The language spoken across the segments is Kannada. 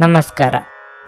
ನಮಸ್ಕಾರ.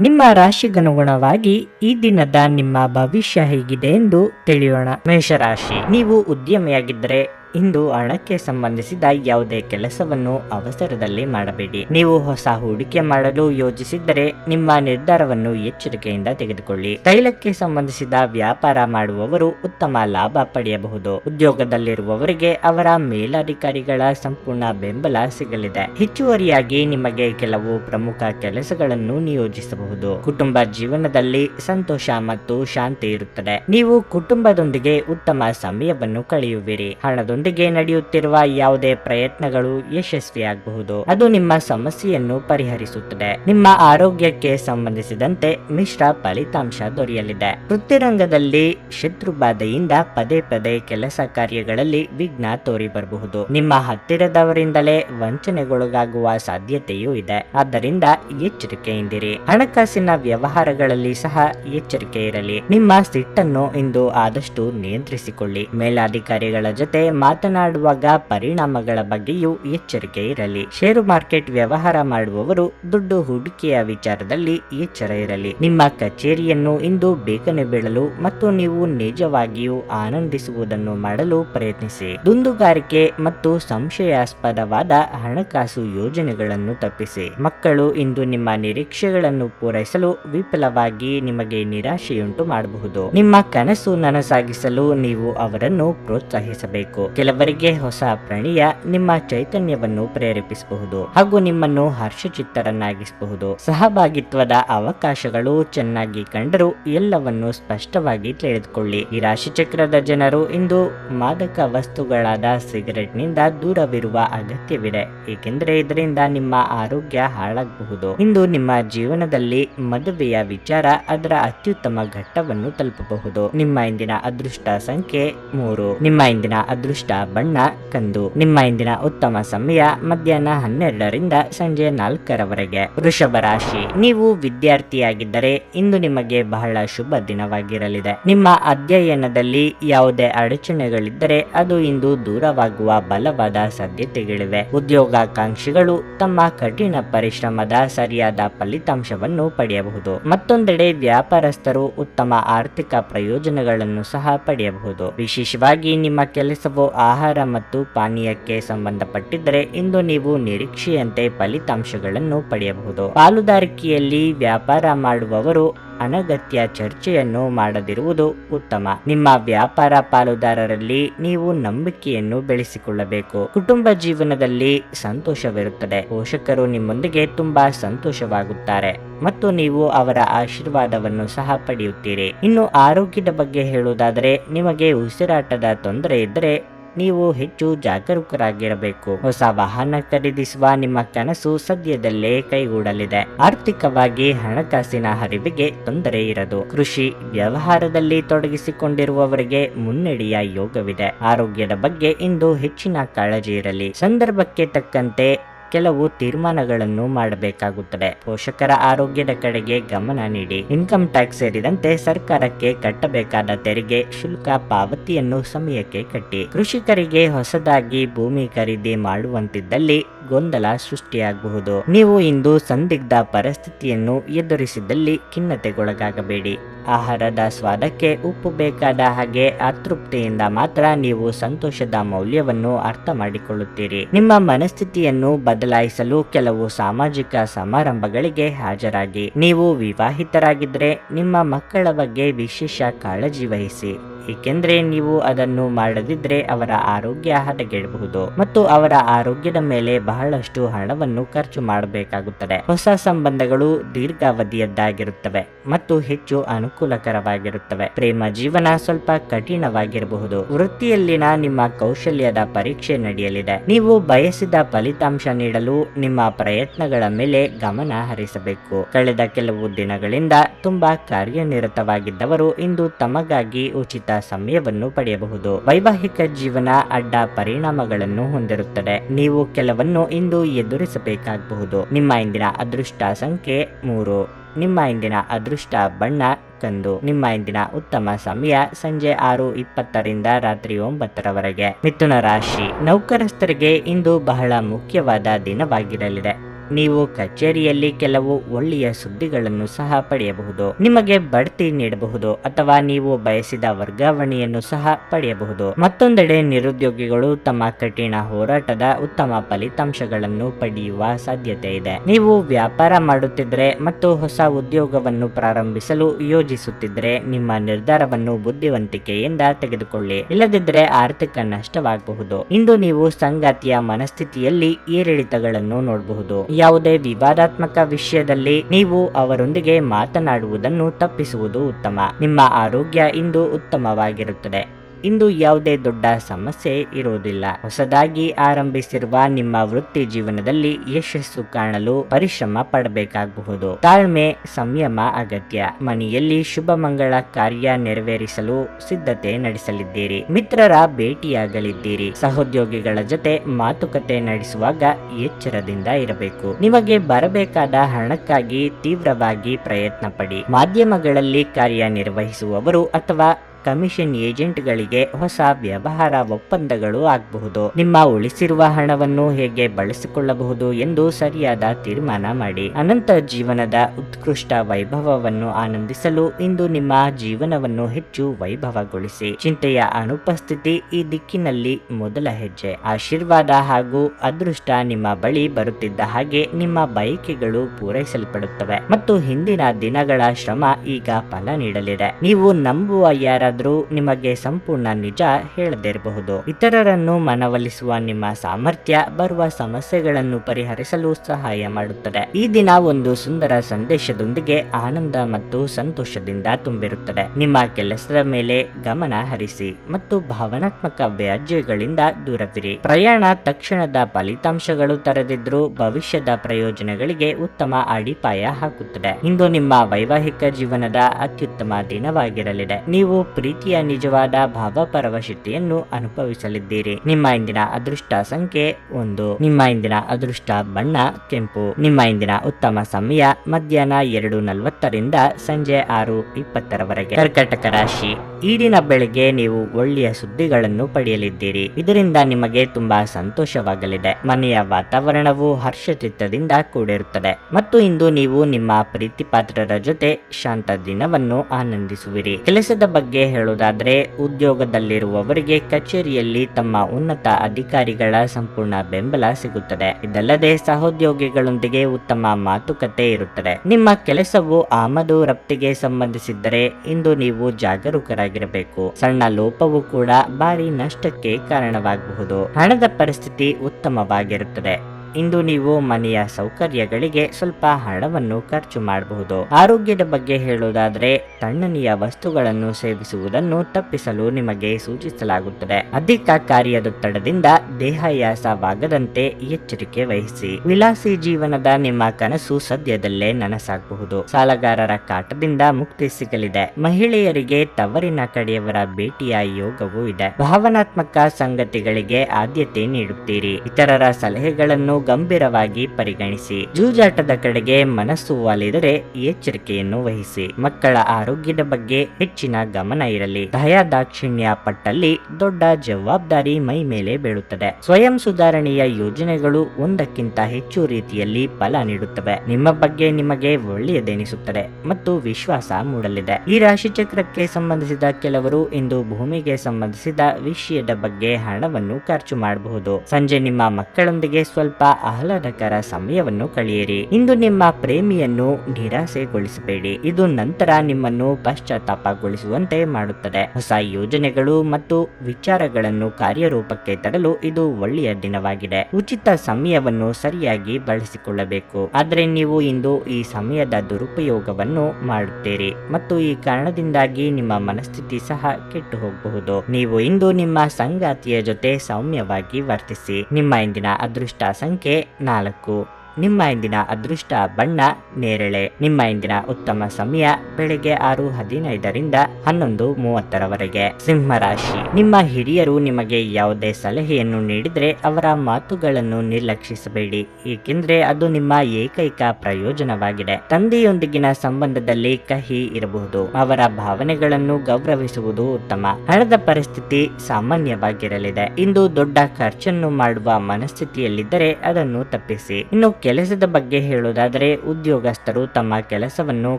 ನಿಮ್ಮ ರಾಶಿಗನುಗುಣವಾಗಿ ಈ ದಿನದ ನಿಮ್ಮ ಭವಿಷ್ಯ ಹೇಗಿದೆ ಎಂದು ತಿಳಿಯೋಣ. ಮೇಷರಾಶಿ. ನೀವು ಉದ್ಯಮಿಯಾಗಿದ್ದರೆ ಇಂದು ಹಣಕ್ಕೆ ಸಂಬಂಧಿಸಿದ ಯಾವುದೇ ಕೆಲಸವನ್ನು ಅವಸರದಲ್ಲಿ ಮಾಡಬೇಡಿ. ನೀವು ಹೊಸ ಹೂಡಿಕೆ ಮಾಡಲು ಯೋಜಿಸಿದ್ದರೆ ನಿಮ್ಮ ನಿರ್ಧಾರವನ್ನು ಎಚ್ಚರಿಕೆಯಿಂದ ತೆಗೆದುಕೊಳ್ಳಿ. ತೈಲಕ್ಕೆ ಸಂಬಂಧಿಸಿದ ವ್ಯಾಪಾರ ಮಾಡುವವರು ಉತ್ತಮ ಲಾಭ ಪಡೆಯಬಹುದು. ಉದ್ಯೋಗದಲ್ಲಿರುವವರಿಗೆ ಅವರ ಮೇಲಧಿಕಾರಿಗಳ ಸಂಪೂರ್ಣ ಬೆಂಬಲ ಸಿಗಲಿದೆ. ಹೆಚ್ಚುವರಿಯಾಗಿ ನಿಮಗೆ ಕೆಲವು ಪ್ರಮುಖ ಕೆಲಸಗಳನ್ನು ನಿಯೋಜಿಸಬಹುದು. ಕುಟುಂಬ ಜೀವನದಲ್ಲಿ ಸಂತೋಷ ಮತ್ತು ಶಾಂತಿ ಇರುತ್ತದೆ. ನೀವು ಕುಟುಂಬದೊಂದಿಗೆ ಉತ್ತಮ ಸಮಯವನ್ನು ಕಳೆಯುವಿರಿ. ಹಣದೊಂದಿಗೆ ನಡೆಯುತ್ತಿರುವ ಯಾವುದೇ ಪ್ರಯತ್ನಗಳು ಯಶಸ್ವಿಯಾಗಬಹುದು. ಅದು ನಿಮ್ಮ ಸಮಸ್ಯೆಯನ್ನು ಪರಿಹರಿಸುತ್ತದೆ. ನಿಮ್ಮ ಆರೋಗ್ಯಕ್ಕೆ ಸಂಬಂಧಿಸಿದಂತೆ ಮಿಶ್ರ ಫಲಿತಾಂಶ ದೊರೆಯಲಿದೆ. ವೃತ್ತಿರಂಗದಲ್ಲಿ ಶತ್ರು ಬಾಧೆಯಿಂದ ಪದೇ ಪದೇ ಕೆಲಸ ಕಾರ್ಯಗಳಲ್ಲಿ ವಿಘ್ನ ತೋರಿ ಬರಬಹುದು ನಿಮ್ಮ ಹತ್ತಿರದವರಿಂದಲೇ ವಂಚನೆಗೊಳಗಾಗುವ ಸಾಧ್ಯತೆಯೂ ಇದೆ. ಆದ್ದರಿಂದ ಎಚ್ಚರಿಕೆಯಿಂದಿರಿ. ಹಣಕಾಸಿನ ವ್ಯವಹಾರಗಳಲ್ಲಿ ಸಹ ಎಚ್ಚರಿಕೆ ಇರಲಿ. ನಿಮ್ಮ ಸಿಟ್ಟನ್ನು ಇಂದು ಆದಷ್ಟು ನಿಯಂತ್ರಿಸಿಕೊಳ್ಳಿ. ಮೇಲಾಧಿಕಾರಿಗಳ ಜೊತೆ ಮಾತನಾಡುವಾಗ ಪರಿಣಾಮಗಳ ಬಗ್ಗೆಯೂ ಎಚ್ಚರಿಕೆ ಇರಲಿ. ಷೇರು ಮಾರ್ಕೆಟ್ ವ್ಯವಹಾರ ಮಾಡುವವರು ದುಡ್ಡು ಹೂಡಿಕೆಯ ವಿಚಾರದಲ್ಲಿ ಎಚ್ಚರ ಇರಲಿ. ನಿಮ್ಮ ಕಚೇರಿಯನ್ನು ಇಂದು ಬೇಗನೆ ಬೀಳಲು ಮತ್ತು ನೀವು ನಿಜವಾಗಿಯೂ ಆನಂದಿಸುವುದನ್ನು ಮಾಡಲು ಪ್ರಯತ್ನಿಸಿ. ದುಂದುಗಾರಿಕೆ ಮತ್ತು ಸಂಶಯಾಸ್ಪದವಾದ ಹಣಕಾಸು ಯೋಜನೆಗಳನ್ನು ತಪ್ಪಿಸಿ. ಮಕ್ಕಳು ಇಂದು ನಿಮ್ಮ ನಿರೀಕ್ಷೆಗಳನ್ನು ಪೂರೈಸಲು ವಿಫಲವಾಗಿ ನಿಮಗೆ ನಿರಾಶೆಯುಂಟು ಮಾಡಬಹುದು. ನಿಮ್ಮ ಕನಸು ನನಸಾಗಿಸಲು ನೀವು ಅವರನ್ನು ಪ್ರೋತ್ಸಾಹಿಸಬೇಕು. ಕೆಲವರಿಗೆ ಹೊಸ ಪ್ರಣಯ ನಿಮ್ಮ ಚೈತನ್ಯವನ್ನು ಪ್ರೇರೇಪಿಸಬಹುದು ಹಾಗೂ ನಿಮ್ಮನ್ನು ಹರ್ಷಚಿತ್ತರನ್ನಾಗಿಸಬಹುದು. ಸಹಭಾಗಿತ್ವದ ಅವಕಾಶಗಳು ಚೆನ್ನಾಗಿ ಕಂಡರೂ ಎಲ್ಲವನ್ನು ಸ್ಪಷ್ಟವಾಗಿ ತಿಳಿದುಕೊಳ್ಳಿ. ಈ ರಾಶಿಚಕ್ರದ ಜನರು ಇಂದು ಮಾದಕ ವಸ್ತುಗಳಾದ ಸಿಗರೆಟ್ನಿಂದ ದೂರವಿರುವ ಅಗತ್ಯವಿದೆ, ಏಕೆಂದರೆ ಇದರಿಂದ ನಿಮ್ಮ ಆರೋಗ್ಯ ಹಾಳಾಗಬಹುದು. ಇಂದು ನಿಮ್ಮ ಜೀವನದಲ್ಲಿ ಮದುವೆಯ ವಿಚಾರ ಅದರ ಅತ್ಯುತ್ತಮ ಘಟ್ಟವನ್ನು ತಲುಪಬಹುದು. ನಿಮ್ಮ ಇಂದಿನ ಅದೃಷ್ಟ ಸಂಖ್ಯೆ ಮೂರು. ನಿಮ್ಮ ಇಂದಿನ ಅದೃಷ್ಟ ಬಣ್ಣ ಕಂದು. ನಿಮ್ಮ ಇಂದಿನ ಉತ್ತಮ ಸಮಯ ಮಧ್ಯಾಹ್ನ ಹನ್ನೆರಡರಿಂದ ಸಂಜೆ ನಾಲ್ಕರವರೆಗೆ. ವೃಷಭ ರಾಶಿ. ನೀವು ವಿದ್ಯಾರ್ಥಿಯಾಗಿದ್ದರೆ ಇಂದು ನಿಮಗೆ ಬಹಳ ಶುಭ ದಿನವಾಗಿರಲಿದೆ. ನಿಮ್ಮ ಅಧ್ಯಯನದಲ್ಲಿ ಯಾವುದೇ ಅಡಚಣೆಗಳಿದ್ದರೆ ಅದು ಇಂದು ದೂರವಾಗುವ ಬಲವಾದ ಸಾಧ್ಯತೆಗಳಿವೆ. ಉದ್ಯೋಗಾಕಾಂಕ್ಷಿಗಳು ತಮ್ಮ ಕಠಿಣ ಪರಿಶ್ರಮದ ಸರಿಯಾದ ಫಲಿತಾಂಶವನ್ನು ಪಡೆಯಬಹುದು. ಮತ್ತೊಂದೆಡೆ ವ್ಯಾಪಾರಸ್ಥರು ಉತ್ತಮ ಆರ್ಥಿಕ ಪ್ರಯೋಜನಗಳನ್ನು ಸಹ ಪಡೆಯಬಹುದು. ವಿಶೇಷವಾಗಿ ನಿಮ್ಮ ಕೆಲಸವು ಆಹಾರ ಮತ್ತು ಪಾನೀಯಕ್ಕೆ ಸಂಬಂಧಪಟ್ಟಿದ್ದರೆ ಇಂದು ನೀವು ನಿರೀಕ್ಷೆಯಂತೆ ಫಲಿತಾಂಶಗಳನ್ನು ಪಡೆಯಬಹುದು. ಪಾಲುದಾರಿಕೆಯಲ್ಲಿ ವ್ಯಾಪಾರ ಮಾಡುವವರು ಅನಗತ್ಯ ಚರ್ಚೆಯನ್ನು ಮಾಡದಿರುವುದು ಉತ್ತಮ. ನಿಮ್ಮ ವ್ಯಾಪಾರ ಪಾಲುದಾರರಲ್ಲಿ ನೀವು ನಂಬಿಕೆಯನ್ನು ಬೆಳೆಸಿಕೊಳ್ಳಬೇಕು. ಕುಟುಂಬ ಜೀವನದಲ್ಲಿ ಸಂತೋಷವಿರುತ್ತದೆ. ಪೋಷಕರು ನಿಮ್ಮೊಂದಿಗೆ ತುಂಬಾ ಸಂತೋಷವಾಗುತ್ತಾರೆ ಮತ್ತು ನೀವು ಅವರ ಆಶೀರ್ವಾದವನ್ನು ಸಹ ಪಡೆಯುತ್ತೀರಿ. ಇನ್ನು ಆರೋಗ್ಯದ ಬಗ್ಗೆ ಹೇಳುವುದಾದರೆ ನಿಮಗೆ ಉಸಿರಾಟದ ತೊಂದರೆ ಇದ್ದರೆ ನೀವು ಹೆಚ್ಚು ಜಾಗರೂಕರಾಗಿರಬೇಕು. ಹೊಸ ವಾಹನ ಖರೀದಿಸುವ ನಿಮ್ಮ ಕನಸು ಸದ್ಯದಲ್ಲೇ ಕೈಗೂಡಲಿದೆ. ಆರ್ಥಿಕವಾಗಿ ಹಣಕಾಸಿನ ಹರಿವಿಗೆ ತೊಂದರೆ ಇರದು. ಕೃಷಿ ವ್ಯವಹಾರದಲ್ಲಿ ತೊಡಗಿಸಿಕೊಂಡಿರುವವರಿಗೆ ಮುನ್ನಡೆಯ ಯೋಗವಿದೆ. ಆರೋಗ್ಯದ ಬಗ್ಗೆ ಇಂದು ಹೆಚ್ಚಿನ ಕಾಳಜಿ ಇರಲಿ. ಸಂದರ್ಭಕ್ಕೆ ತಕ್ಕಂತೆ ಕೆಲವು ತೀರ್ಮಾನಗಳನ್ನು ಮಾಡಬೇಕಾಗುತ್ತದೆ. ಪೋಷಕರ ಆರೋಗ್ಯದ ಕಡೆಗೆ ಗಮನ ನೀಡಿ. ಇನ್ಕಮ್ ಟ್ಯಾಕ್ಸ್ ಸೇರಿದಂತೆ ಸರ್ಕಾರಕ್ಕೆ ಕಟ್ಟಬೇಕಾದ ತೆರಿಗೆ ಶುಲ್ಕ ಪಾವತಿಯನ್ನು ಸಮಯಕ್ಕೆ ಕಟ್ಟಿ. ಕೃಷಿಕರಿಗೆ ಹೊಸದಾಗಿ ಭೂಮಿ ಖರೀದಿ ಮಾಡುವಂತಿದ್ದಲ್ಲಿ ಗೊಂದಲ ಸೃಷ್ಟಿಯಾಗಬಹುದು ನೀವು ಇಂದು ಸಂದಿಗ್ಧ ಪರಿಸ್ಥಿತಿಯನ್ನು ಎದುರಿಸಿದಲ್ಲಿ ಖಿನ್ನತೆಗೊಳಗಾಗಬೇಡಿ. ಆಹಾರದ ಸ್ವಾದಕ್ಕೆ ಉಪ್ಪು ಬೇಕಾದ ಹಾಗೆ ಅತೃಪ್ತಿಯಿಂದ ಮಾತ್ರ ನೀವು ಸಂತೋಷದ ಮೌಲ್ಯವನ್ನು ಅರ್ಥ ಮಾಡಿಕೊಳ್ಳುತ್ತೀರಿ ನಿಮ್ಮ ಮನಸ್ಥಿತಿಯನ್ನು ಬದಲಾಯಿಸಲು ಕೆಲವು ಸಾಮಾಜಿಕ ಸಮಾರಂಭಗಳಿಗೆ ಹಾಜರಾಗಿ. ನೀವು ವಿವಾಹಿತರಾಗಿದ್ದರೆ ನಿಮ್ಮ ಮಕ್ಕಳ ಬಗ್ಗೆ ವಿಶೇಷ ಕಾಳಜಿ ವಹಿಸಿ. ಏಕೆಂದ್ರೆ ನೀವು ಅದನ್ನು ಮಾಡದಿದ್ರೆ ಅವರ ಆರೋಗ್ಯ ಹದಗೆಡಬಹುದು ಮತ್ತು ಅವರ ಆರೋಗ್ಯದ ಮೇಲೆ ಬಹಳಷ್ಟು ಹಣವನ್ನು ಖರ್ಚು ಮಾಡಬೇಕಾಗುತ್ತದೆ. ಹೊಸ ಸಂಬಂಧಗಳು ದೀರ್ಘಾವಧಿಯದ್ದಾಗಿರುತ್ತವೆ ಮತ್ತು ಹೆಚ್ಚು ಅನುಕೂಲಕರವಾಗಿರುತ್ತವೆ. ಪ್ರೇಮ ಜೀವನ ಸ್ವಲ್ಪ ಕಠಿಣವಾಗಿರಬಹುದು. ವೃತ್ತಿಯಲ್ಲಿನ ನಿಮ್ಮ ಕೌಶಲ್ಯದ ಪರೀಕ್ಷೆ ನಡೆಯಲಿದೆ. ನೀವು ಬಯಸಿದ ಫಲಿತಾಂಶ ನೀಡಲು ನಿಮ್ಮ ಪ್ರಯತ್ನಗಳ ಮೇಲೆ ಗಮನ ಹರಿಸಬೇಕು. ಕಳೆದ ಕೆಲವು ದಿನಗಳಿಂದ ತುಂಬಾ ಕಾರ್ಯನಿರತವಾಗಿದ್ದವರು ಇಂದು ತಮಗಾಗಿ ಉಚಿತ ಸಮಯವನ್ನು ಪಡೆಯಬಹುದು. ವೈವಾಹಿಕ ಜೀವನ ಅಡ್ಡ ಪರಿಣಾಮಗಳನ್ನು ಹೊಂದಿರುತ್ತದೆ. ನೀವು ಕೆಲವನ್ನು ಇಂದು ಎದುರಿಸಬೇಕಾಗಬಹುದು. ನಿಮ್ಮ ಇಂದಿನ ಅದೃಷ್ಟ ಸಂಖ್ಯೆ ಮೂರು. ನಿಮ್ಮ ಇಂದಿನ ಅದೃಷ್ಟ ಬಣ್ಣ ಕಂದು. ನಿಮ್ಮ ಇಂದಿನ ಉತ್ತಮ ಸಮಯ ಸಂಜೆ ಆರು ಇಪ್ಪತ್ತರಿಂದ ರಾತ್ರಿ ಒಂಬತ್ತರವರೆಗೆ. ಮಿಥುನ ರಾಶಿ. ನೌಕರಸ್ಥರಿಗೆ ಇಂದು ಬಹಳ ಮುಖ್ಯವಾದ ದಿನವಾಗಿರಲಿದೆ. ನೀವು ಕಚೇರಿಯಲ್ಲಿ ಕೆಲವು ಒಳ್ಳೆಯ ಸುದ್ದಿಗಳನ್ನು ಸಹ ಪಡೆಯಬಹುದು. ನಿಮಗೆ ಬಡ್ತಿ ನೀಡಬಹುದು ಅಥವಾ ನೀವು ಬಯಸಿದ ವರ್ಗಾವಣೆಯನ್ನು ಸಹ ಪಡೆಯಬಹುದು. ಮತ್ತೊಂದೆಡೆ ನಿರುದ್ಯೋಗಿಗಳು ತಮ್ಮ ಕಠಿಣ ಹೋರಾಟದ ಉತ್ತಮ ಫಲಿತಾಂಶಗಳನ್ನು ಪಡೆಯುವ ಸಾಧ್ಯತೆ ಇದೆ. ನೀವು ವ್ಯಾಪಾರ ಮಾಡುತ್ತಿದ್ರೆ ಮತ್ತು ಹೊಸ ಉದ್ಯೋಗವನ್ನು ಪ್ರಾರಂಭಿಸಲು ಯೋಜಿಸುತ್ತಿದ್ರೆ ನಿಮ್ಮ ನಿರ್ಧಾರವನ್ನು ಬುದ್ಧಿವಂತಿಕೆಯಿಂದ ತೆಗೆದುಕೊಳ್ಳಿ. ಇಲ್ಲದಿದ್ದರೆ ಆರ್ಥಿಕ ನಷ್ಟವಾಗಬಹುದು. ಇಂದು ನೀವು ಸಂಗಾತಿಯ ಮನಸ್ಥಿತಿಯಲ್ಲಿ ಏರಿಳಿತಗಳನ್ನು ನೋಡಬಹುದು. ಯಾವುದೇ ವಿವಾದಾತ್ಮಕ ವಿಷಯದಲ್ಲಿ ನೀವು ಅವರೊಂದಿಗೆ ಮಾತನಾಡುವುದನ್ನು ತಪ್ಪಿಸುವುದು ಉತ್ತಮ. ನಿಮ್ಮ ಆರೋಗ್ಯ ಇಂದು ಉತ್ತಮವಾಗಿರುತ್ತದೆ. ಇಂದು ಯಾವುದೇ ದೊಡ್ಡ ಸಮಸ್ಯೆ ಇರುವುದಿಲ್ಲ. ಹೊಸದಾಗಿ ಆರಂಭಿಸಿರುವ ನಿಮ್ಮ ವೃತ್ತಿ ಜೀವನದಲ್ಲಿ ಯಶಸ್ಸು ಕಾಣಲು ಪರಿಶ್ರಮ ಪಡಬೇಕಾಗಬಹುದು ತಾಳ್ಮೆ, ಸಂಯಮ ಅಗತ್ಯ. ಮನೆಯಲ್ಲಿ ಶುಭ ಮಂಗಳ ಕಾರ್ಯ ನೆರವೇರಿಸಲು ಸಿದ್ಧತೆ ನಡೆಸಲಿದ್ದೀರಿ. ಮಿತ್ರರ ಭೇಟಿಯಾಗಲಿದ್ದೀರಿ. ಸಹೋದ್ಯೋಗಿಗಳ ಜೊತೆ ಮಾತುಕತೆ ನಡೆಸುವಾಗ ಎಚ್ಚರದಿಂದ ಇರಬೇಕು. ನಿಮಗೆ ಬರಬೇಕಾದ ಹಣಕ್ಕಾಗಿ ತೀವ್ರವಾಗಿ ಪ್ರಯತ್ನ ಪಡಿ ಮಾಧ್ಯಮಗಳಲ್ಲಿ ಕಾರ್ಯನಿರ್ವಹಿಸುವವರು ಅಥವಾ ಕಮಿಷನ್ ಏಜೆಂಟ್ಗಳಿಗೆ ಹೊಸ ವ್ಯವಹಾರ ಒಪ್ಪಂದಗಳು ಆಗಬಹುದು. ನಿಮ್ಮ ಉಳಿಸಿರುವ ಹಣವನ್ನು ಹೇಗೆ ಬಳಸಿಕೊಳ್ಳಬಹುದು ಎಂದು ಸರಿಯಾದ ತೀರ್ಮಾನ ಮಾಡಿ. ಅನಂತ ಜೀವನದ ಉತ್ಕೃಷ್ಟ ವೈಭವವನ್ನು ಆನಂದಿಸಲು ಇಂದು ನಿಮ್ಮ ಜೀವನವನ್ನು ಹೆಚ್ಚು ವೈಭವಗೊಳಿಸಿ. ಚಿಂತೆಯ ಅನುಪಸ್ಥಿತಿ ಈ ದಿಕ್ಕಿನಲ್ಲಿ ಮೊದಲ ಹೆಜ್ಜೆ. ಆಶೀರ್ವಾದ ಹಾಗೂ ಅದೃಷ್ಟ ನಿಮ್ಮ ಬಳಿ ಬರುತ್ತಿದ್ದ ಹಾಗೆ ನಿಮ್ಮ ಬಯಕೆಗಳು ಪೂರೈಸಲ್ಪಡುತ್ತವೆ. ಮತ್ತು ಹಿಂದಿನ ದಿನಗಳ ಶ್ರಮ ಈಗ ಫಲ ನೀಡಲಿದೆ. ನೀವು ನಂಬುವ ಯಾರಾದರೂ ನಿಮಗೆ ಸಂಪೂರ್ಣ ನಿಜ ಹೇಳದಿರಬಹುದು. ಇತರರನ್ನು ಮನವೊಲಿಸುವ ನಿಮ್ಮ ಸಾಮರ್ಥ್ಯ ಬರುವ ಸಮಸ್ಯೆಗಳನ್ನು ಪರಿಹರಿಸಲು ಸಹಾಯ ಮಾಡುತ್ತದೆ. ಈ ದಿನ ಒಂದು ಸುಂದರ ಸಂದೇಶದೊಂದಿಗೆ ಆನಂದ ಮತ್ತು ಸಂತೋಷದಿಂದ ತುಂಬಿರುತ್ತದೆ. ನಿಮ್ಮ ಕೆಲಸದ ಮೇಲೆ ಗಮನ ಹರಿಸಿ ಮತ್ತು ಭಾವನಾತ್ಮಕ ವ್ಯಾಜ್ಯಗಳಿಂದ ದೂರವಿರಿ. ಪ್ರಯಾಣ ತಕ್ಷಣದ ಫಲಿತಾಂಶಗಳು ತರದಿದ್ರೂ ಭವಿಷ್ಯದ ಪ್ರಯೋಜನಗಳಿಗೆ ಉತ್ತಮ ಅಡಿಪಾಯ ಹಾಕುತ್ತದೆ. ಇಂದು ನಿಮ್ಮ ವೈವಾಹಿಕ ಜೀವನದ ಅತ್ಯುತ್ತಮ ದಿನವಾಗಿರಲಿದೆ. ನೀವು ಪ್ರೀತಿಯ ನಿಜವಾದ ಭಾವಪರವಶತೆಯನ್ನು ಅನುಭವಿಸಲಿದ್ದೀರಿ. ನಿಮ್ಮ ಇಂದಿನ ಅದೃಷ್ಟ ಸಂಖ್ಯೆ ಒಂದು. ನಿಮ್ಮ ಇಂದಿನ ಅದೃಷ್ಟ ಬಣ್ಣ ಕೆಂಪು. ನಿಮ್ಮ ಇಂದಿನ ಉತ್ತಮ ಸಮಯ ಮಧ್ಯಾಹ್ನ ಎರಡು ನಲವತ್ತರಿಂದ ಸಂಜೆ ಆರು ಇಪ್ಪತ್ತರವರೆಗೆ. ಕರ್ಕಟಕ ರಾಶಿ. ಈ ದಿನ ಬೆಳಿಗ್ಗೆ ನೀವು ಒಳ್ಳೆಯ ಸುದ್ದಿಗಳನ್ನು ಪಡೆಯಲಿದ್ದೀರಿ. ಇದರಿಂದ ನಿಮಗೆ ತುಂಬಾ ಸಂತೋಷವಾಗಲಿದೆ. ಮನೆಯ ವಾತಾವರಣವು ಹರ್ಷಚಿತ್ತದಿಂದ ಕೂಡಿರುತ್ತದೆ. ಮತ್ತು ಇಂದು ನೀವು ನಿಮ್ಮ ಪ್ರೀತಿಪಾತ್ರರ ಜೊತೆ ಶಾಂತ ದಿನವನ್ನು ಆನಂದಿಸುವಿರಿ. ಕೆಲಸದ ಬಗ್ಗೆ ಹೇಳುವುದಾದ್ರೆ, ಉದ್ಯೋಗದಲ್ಲಿರುವವರಿಗೆ ಕಚೇರಿಯಲ್ಲಿ ತಮ್ಮ ಉನ್ನತ ಅಧಿಕಾರಿಗಳ ಸಂಪೂರ್ಣ ಬೆಂಬಲ ಸಿಗುತ್ತದೆ. ಇದಲ್ಲದೆ ಸಹೋದ್ಯೋಗಿಗಳೊಂದಿಗೆ ಉತ್ತಮ ಮಾತುಕತೆ ಇರುತ್ತದೆ. ನಿಮ್ಮ ಕೆಲಸವು ಆಮದು ರಫ್ತಿಗೆ ಸಂಬಂಧಿಸಿದ್ದರೆ, ಇಂದು ನೀವು ಜಾಗರೂಕರಾಗಿರಬೇಕು. ಸಣ್ಣ ಲೋಪವು ಕೂಡ ಭಾರಿ ನಷ್ಟಕ್ಕೆ ಕಾರಣವಾಗಬಹುದು. ಹಣದ ಪರಿಸ್ಥಿತಿ ಉತ್ತಮವಾಗಿರುತ್ತದೆ. ಇಂದು ನೀವು ಮನೆಯ ಸೌಕರ್ಯಗಳಿಗೆ ಸ್ವಲ್ಪ ಹಣವನ್ನು ಖರ್ಚು ಮಾಡಬಹುದು. ಆರೋಗ್ಯದ ಬಗ್ಗೆ ಹೇಳುವುದಾದ್ರೆ, ತಣ್ಣನೆಯ ವಸ್ತುಗಳನ್ನು ಸೇವಿಸುವುದನ್ನು ತಪ್ಪಿಸಲು ನಿಮಗೆ ಸೂಚಿಸಲಾಗುತ್ತದೆ. ಅಧಿಕ ಕಾರ್ಯದೊತ್ತಡದಿಂದ ದೇಹಯಾಸವಾಗದಂತೆ ಎಚ್ಚರಿಕೆ ವಹಿಸಿ. ವಿಲಾಸಿ ಜೀವನದ ನಿಮ್ಮ ಕನಸು ಸದ್ಯದಲ್ಲೇ ನನಸಾಗಬಹುದು. ಸಾಲಗಾರರ ಕಾಟದಿಂದ ಮುಕ್ತಿ ಸಿಗಲಿದೆ. ಮಹಿಳೆಯರಿಗೆ ತವರಿನ ಕಡೆಯವರ ಭೇಟಿಯ ಯೋಗವೂ ಇದೆ. ಭಾವನಾತ್ಮಕ ಸಂಗತಿಗಳಿಗೆ ಆದ್ಯತೆ ನೀಡುತ್ತೀರಿ. ಇತರರ ಸಲಹೆಗಳನ್ನು ಗಂಭೀರವಾಗಿ ಪರಿಗಣಿಸಿ. ಜೂಜಾಟದ ಕಡೆಗೆ ಮನಸ್ಸು ವಾಲಿದರೆ ಎಚ್ಚರಿಕೆಯನ್ನು ವಹಿಸಿ. ಮಕ್ಕಳ ಆರೋಗ್ಯದ ಬಗ್ಗೆ ಹೆಚ್ಚಿನ ಗಮನ ಇರಲಿ. ದಯಾದಾಕ್ಷಿಣ್ಯ ಪಟ್ಟಲ್ಲಿ ದೊಡ್ಡ ಜವಾಬ್ದಾರಿ ಮೈ ಮೇಲೆ ಬೀಳುತ್ತದೆ. ಸ್ವಯಂ ಸುಧಾರಣೆಯ ಯೋಜನೆಗಳು ಒಂದಕ್ಕಿಂತ ಹೆಚ್ಚು ರೀತಿಯಲ್ಲಿ ಫಲ ನೀಡುತ್ತವೆ. ನಿಮ್ಮ ಬಗ್ಗೆ ನಿಮಗೆ ಒಳ್ಳೆಯದೆನಿಸುತ್ತದೆ ಮತ್ತು ವಿಶ್ವಾಸ ಮೂಡಲಿದೆ. ಈ ರಾಶಿ ಚಕ್ರಕ್ಕೆ ಸಂಬಂಧಿಸಿದ ಕೆಲವರು ಇಂದು ಭೂಮಿಗೆ ಸಂಬಂಧಿಸಿದ ವಿಷಯದ ಬಗ್ಗೆ ಹಣವನ್ನು ಖರ್ಚು ಮಾಡಬಹುದು. ಸಂಜೆ ನಿಮ್ಮ ಮಕ್ಕಳೊಂದಿಗೆ ಸ್ವಲ್ಪ ಆಹ್ಲಾದಕರ ಸಮಯವನ್ನು ಕಳೆಯಿರಿ. ಇಂದು ನಿಮ್ಮ ಪ್ರೇಮಿಯನ್ನು ನಿರಾಸೆಗೊಳಿಸಬೇಡಿ. ಇದು ನಂತರ ನಿಮ್ಮನ್ನು ಪಶ್ಚಾತ್ತಾಪಗೊಳಿಸುವಂತೆ ಮಾಡುತ್ತದೆ. ಹೊಸ ಯೋಜನೆಗಳು ಮತ್ತು ವಿಚಾರಗಳನ್ನು ಕಾರ್ಯರೂಪಕ್ಕೆ ತರಲು ಇದು ಒಳ್ಳೆಯ ದಿನವಾಗಿದೆ. ಉಚಿತ ಸಮಯವನ್ನು ಸರಿಯಾಗಿ ಬಳಸಿಕೊಳ್ಳಬೇಕು. ಆದರೆ ನೀವು ಇಂದು ಈ ಸಮಯದ ದುರುಪಯೋಗವನ್ನು ಮಾಡುತ್ತೀರಿ ಮತ್ತು ಈ ಕಾರಣದಿಂದಾಗಿ ನಿಮ್ಮ ಮನಸ್ಥಿತಿ ಸಹ ಕೆಟ್ಟು ಹೋಗಬಹುದು ನೀವು ಇಂದು ನಿಮ್ಮ ಸಂಗಾತಿಯ ಜೊತೆ ಸೌಮ್ಯವಾಗಿ ವರ್ತಿಸಿ. ನಿಮ್ಮ ಇಂದಿನ ಅದೃಷ್ಟ ಸಂಖ್ಯೆ ನಾಲ್ಕು. ನಿಮ್ಮ ಇಂದಿನ ಅದೃಷ್ಟ ಬಣ್ಣ ನೇರಳೆ ನಿಮ್ಮ ಇಂದಿನ ಉತ್ತಮ ಸಮಯ ಬೆಳಿಗ್ಗೆ ಆರು ಹದಿನೈದರಿಂದ ಹನ್ನೊಂದು ಮೂವತ್ತರವರೆಗೆ. ಸಿಂಹ ರಾಶಿ ನಿಮ್ಮ ಹಿರಿಯರು ನಿಮಗೆ ಯಾವುದೇ ಸಲಹೆಯನ್ನು ನೀಡಿದರೆ ಅವರ ಮಾತುಗಳನ್ನು ನಿರ್ಲಕ್ಷಿಸಬೇಡಿ, ಏಕೆಂದ್ರೆ ಅದು ನಿಮ್ಮ ಏಕೈಕ ಪ್ರಯೋಜನವಾಗಿದೆ. ತಂದೆಯೊಂದಿಗಿನ ಸಂಬಂಧದಲ್ಲಿ ಕಹಿ ಇರಬಹುದು, ಅವರ ಭಾವನೆಗಳನ್ನು ಗೌರವಿಸುವುದು ಉತ್ತಮ. ಹಣದ ಪರಿಸ್ಥಿತಿ ಸಾಮಾನ್ಯವಾಗಿರಲಿದೆ, ಇಂದು ದೊಡ್ಡ ಖರ್ಚನ್ನು ಮಾಡುವ ಮನಸ್ಥಿತಿಯಲ್ಲಿದ್ದರೆ ಅದನ್ನು ತಪ್ಪಿಸಿ. ಇನ್ನು ಕೆಲಸದ ಬಗ್ಗೆ ಹೇಳುವುದಾದರೆ ಉದ್ಯೋಗಸ್ಥರು ತಮ್ಮ ಕೆಲಸವನ್ನು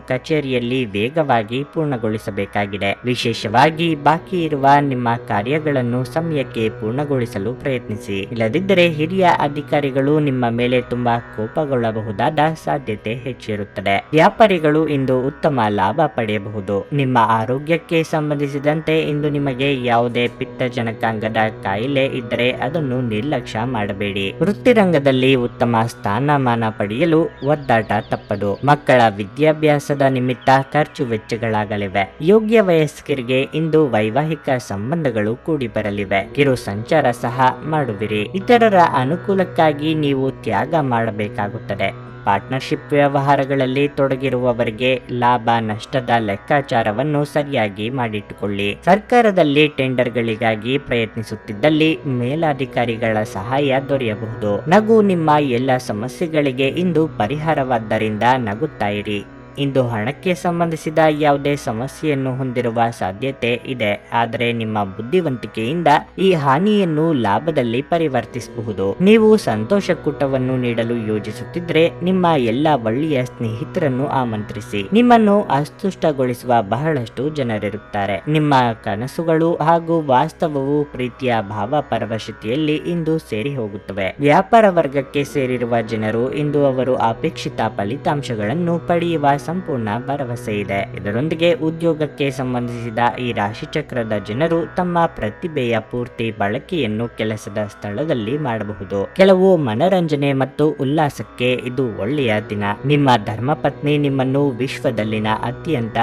ಕಚೇರಿಯಲ್ಲಿ ವೇಗವಾಗಿ ಪೂರ್ಣಗೊಳಿಸಬೇಕಾಗಿದೆ. ವಿಶೇಷವಾಗಿ ಬಾಕಿ ಇರುವ ನಿಮ್ಮ ಕಾರ್ಯಗಳನ್ನು ಸಮಯಕ್ಕೆ ಪೂರ್ಣಗೊಳಿಸಲು ಪ್ರಯತ್ನಿಸಿ. ಇಲ್ಲದಿದ್ದರೆ ಹಿರಿಯ ಅಧಿಕಾರಿಗಳು ನಿಮ್ಮ ಮೇಲೆ ತುಂಬಾ ಕೋಪಗೊಳ್ಳಬಹುದಾದ ಸಾಧ್ಯತೆ ಹೆಚ್ಚಿರುತ್ತದೆ. ವ್ಯಾಪಾರಿಗಳು ಇಂದು ಉತ್ತಮ ಲಾಭ ಪಡೆಯಬಹುದು. ನಿಮ್ಮ ಆರೋಗ್ಯಕ್ಕೆ ಸಂಬಂಧಿಸಿದಂತೆ ಇಂದು ನಿಮಗೆ ಯಾವುದೇ ಪಿತ್ತಜನಕಾಂಗದ ಕಾಯಿಲೆ ಇದ್ದರೆ ಅದನ್ನು ನಿರ್ಲಕ್ಷ್ಯ ಮಾಡಬೇಡಿ. ವೃತ್ತಿರಂಗದಲ್ಲಿ ಉತ್ತಮ ಸ್ಥಾನಮಾನ ಪಡೆಯಲು ಒದ್ದಾಟ ತಪ್ಪದು. ಮಕ್ಕಳ ವಿದ್ಯಾಭ್ಯಾಸದ ನಿಮಿತ್ತ ಖರ್ಚು ವೆಚ್ಚಗಳಾಗಲಿವೆ. ಯೋಗ್ಯ ವಯಸ್ಕರಿಗೆ ಇಂದು ವೈವಾಹಿಕ ಸಂಬಂಧಗಳು ಕೂಡಿ ಬರಲಿವೆ ಕಿರು ಸಂಚಾರ ಸಹ ಮಾಡುವಿರಿ. ಇತರರ ಅನುಕೂಲಕ್ಕಾಗಿ ನೀವು ತ್ಯಾಗ ಮಾಡಬೇಕಾಗುತ್ತದೆ. ಪಾರ್ಟ್ನರ್ಶಿಪ್ ವ್ಯವಹಾರಗಳಲ್ಲಿ ತೊಡಗಿರುವವರಿಗೆ ಲಾಭ, ನಷ್ಟದ ಲೆಕ್ಕಾಚಾರವನ್ನು ಸರಿಯಾಗಿ ಮಾಡಿಟ್ಟುಕೊಳ್ಳಿ. ಸರ್ಕಾರದಲ್ಲಿ ಟೆಂಡರ್ಗಳಿಗಾಗಿ ಪ್ರಯತ್ನಿಸುತ್ತಿದ್ದಲ್ಲಿ ಮೇಲಾಧಿಕಾರಿಗಳ ಸಹಾಯ ದೊರೆಯಬಹುದು. ನಗು ನಿಮ್ಮ ಎಲ್ಲ ಸಮಸ್ಯೆಗಳಿಗೆ ಇಂದು ಪರಿಹಾರವಾದ್ದರಿಂದ ನಗುತ್ತಾ ಇರಿ. ಇಂದು ಹಣಕ್ಕೆ ಸಂಬಂಧಿಸಿದ ಯಾವುದೇ ಸಮಸ್ಯೆಯನ್ನು ಹೊಂದಿರುವ ಸಾಧ್ಯತೆ ಇದೆ. ಆದರೆ ನಿಮ್ಮ ಬುದ್ಧಿವಂತಿಕೆಯಿಂದ ಈ ಹಾನಿಯನ್ನು ಲಾಭದಲ್ಲಿ ಪರಿವರ್ತಿಸಬಹುದು. ನೀವು ಸಂತೋಷ ಕೂಟವನ್ನು ನೀಡಲು ಯೋಜಿಸುತ್ತಿದ್ರೆ ನಿಮ್ಮ ಎಲ್ಲ ಒಳ್ಳೆಯ ಸ್ನೇಹಿತರನ್ನು ಆಮಂತ್ರಿಸಿ. ನಿಮ್ಮನ್ನು ಅಸ್ತುಷ್ಟಗೊಳಿಸುವ ಬಹಳಷ್ಟು ಜನರಿರುತ್ತಾರೆ. ನಿಮ್ಮ ಕನಸುಗಳು ಹಾಗೂ ವಾಸ್ತವವು ಪ್ರೀತಿಯ ಭಾವ ಪರವಶತೆಯಲ್ಲಿ ಇಂದು ಸೇರಿ ಹೋಗುತ್ತವೆ. ವ್ಯಾಪಾರ ವರ್ಗಕ್ಕೆ ಸೇರಿರುವ ಜನರು ಇಂದು ಅವರು ಅಪೇಕ್ಷಿತ ಫಲಿತಾಂಶಗಳನ್ನು ಪಡೆಯುವ ಸಂಪೂರ್ಣ ಭರವಸೆ ಇದೆ. ಇದರೊಂದಿಗೆ ಉದ್ಯೋಗಕ್ಕೆ ಸಂಬಂಧಿಸಿದ ಈ ರಾಶಿಚಕ್ರದ ಜನರು ತಮ್ಮ ಪ್ರತಿಭೆಯ ಪೂರ್ತಿ ಬಳಕೆಯನ್ನು ಕೆಲಸದ ಸ್ಥಳದಲ್ಲಿ ಮಾಡಬಹುದು. ಕೆಲವು ಮನರಂಜನೆ ಮತ್ತು ಉಲ್ಲಾಸಕ್ಕೆ ಇದು ಒಳ್ಳೆಯ ದಿನ. ನಿಮ್ಮ ಧರ್ಮಪತ್ನಿ ನಿಮ್ಮನ್ನು ವಿಶ್ವದಲ್ಲಿನ ಅತ್ಯಂತ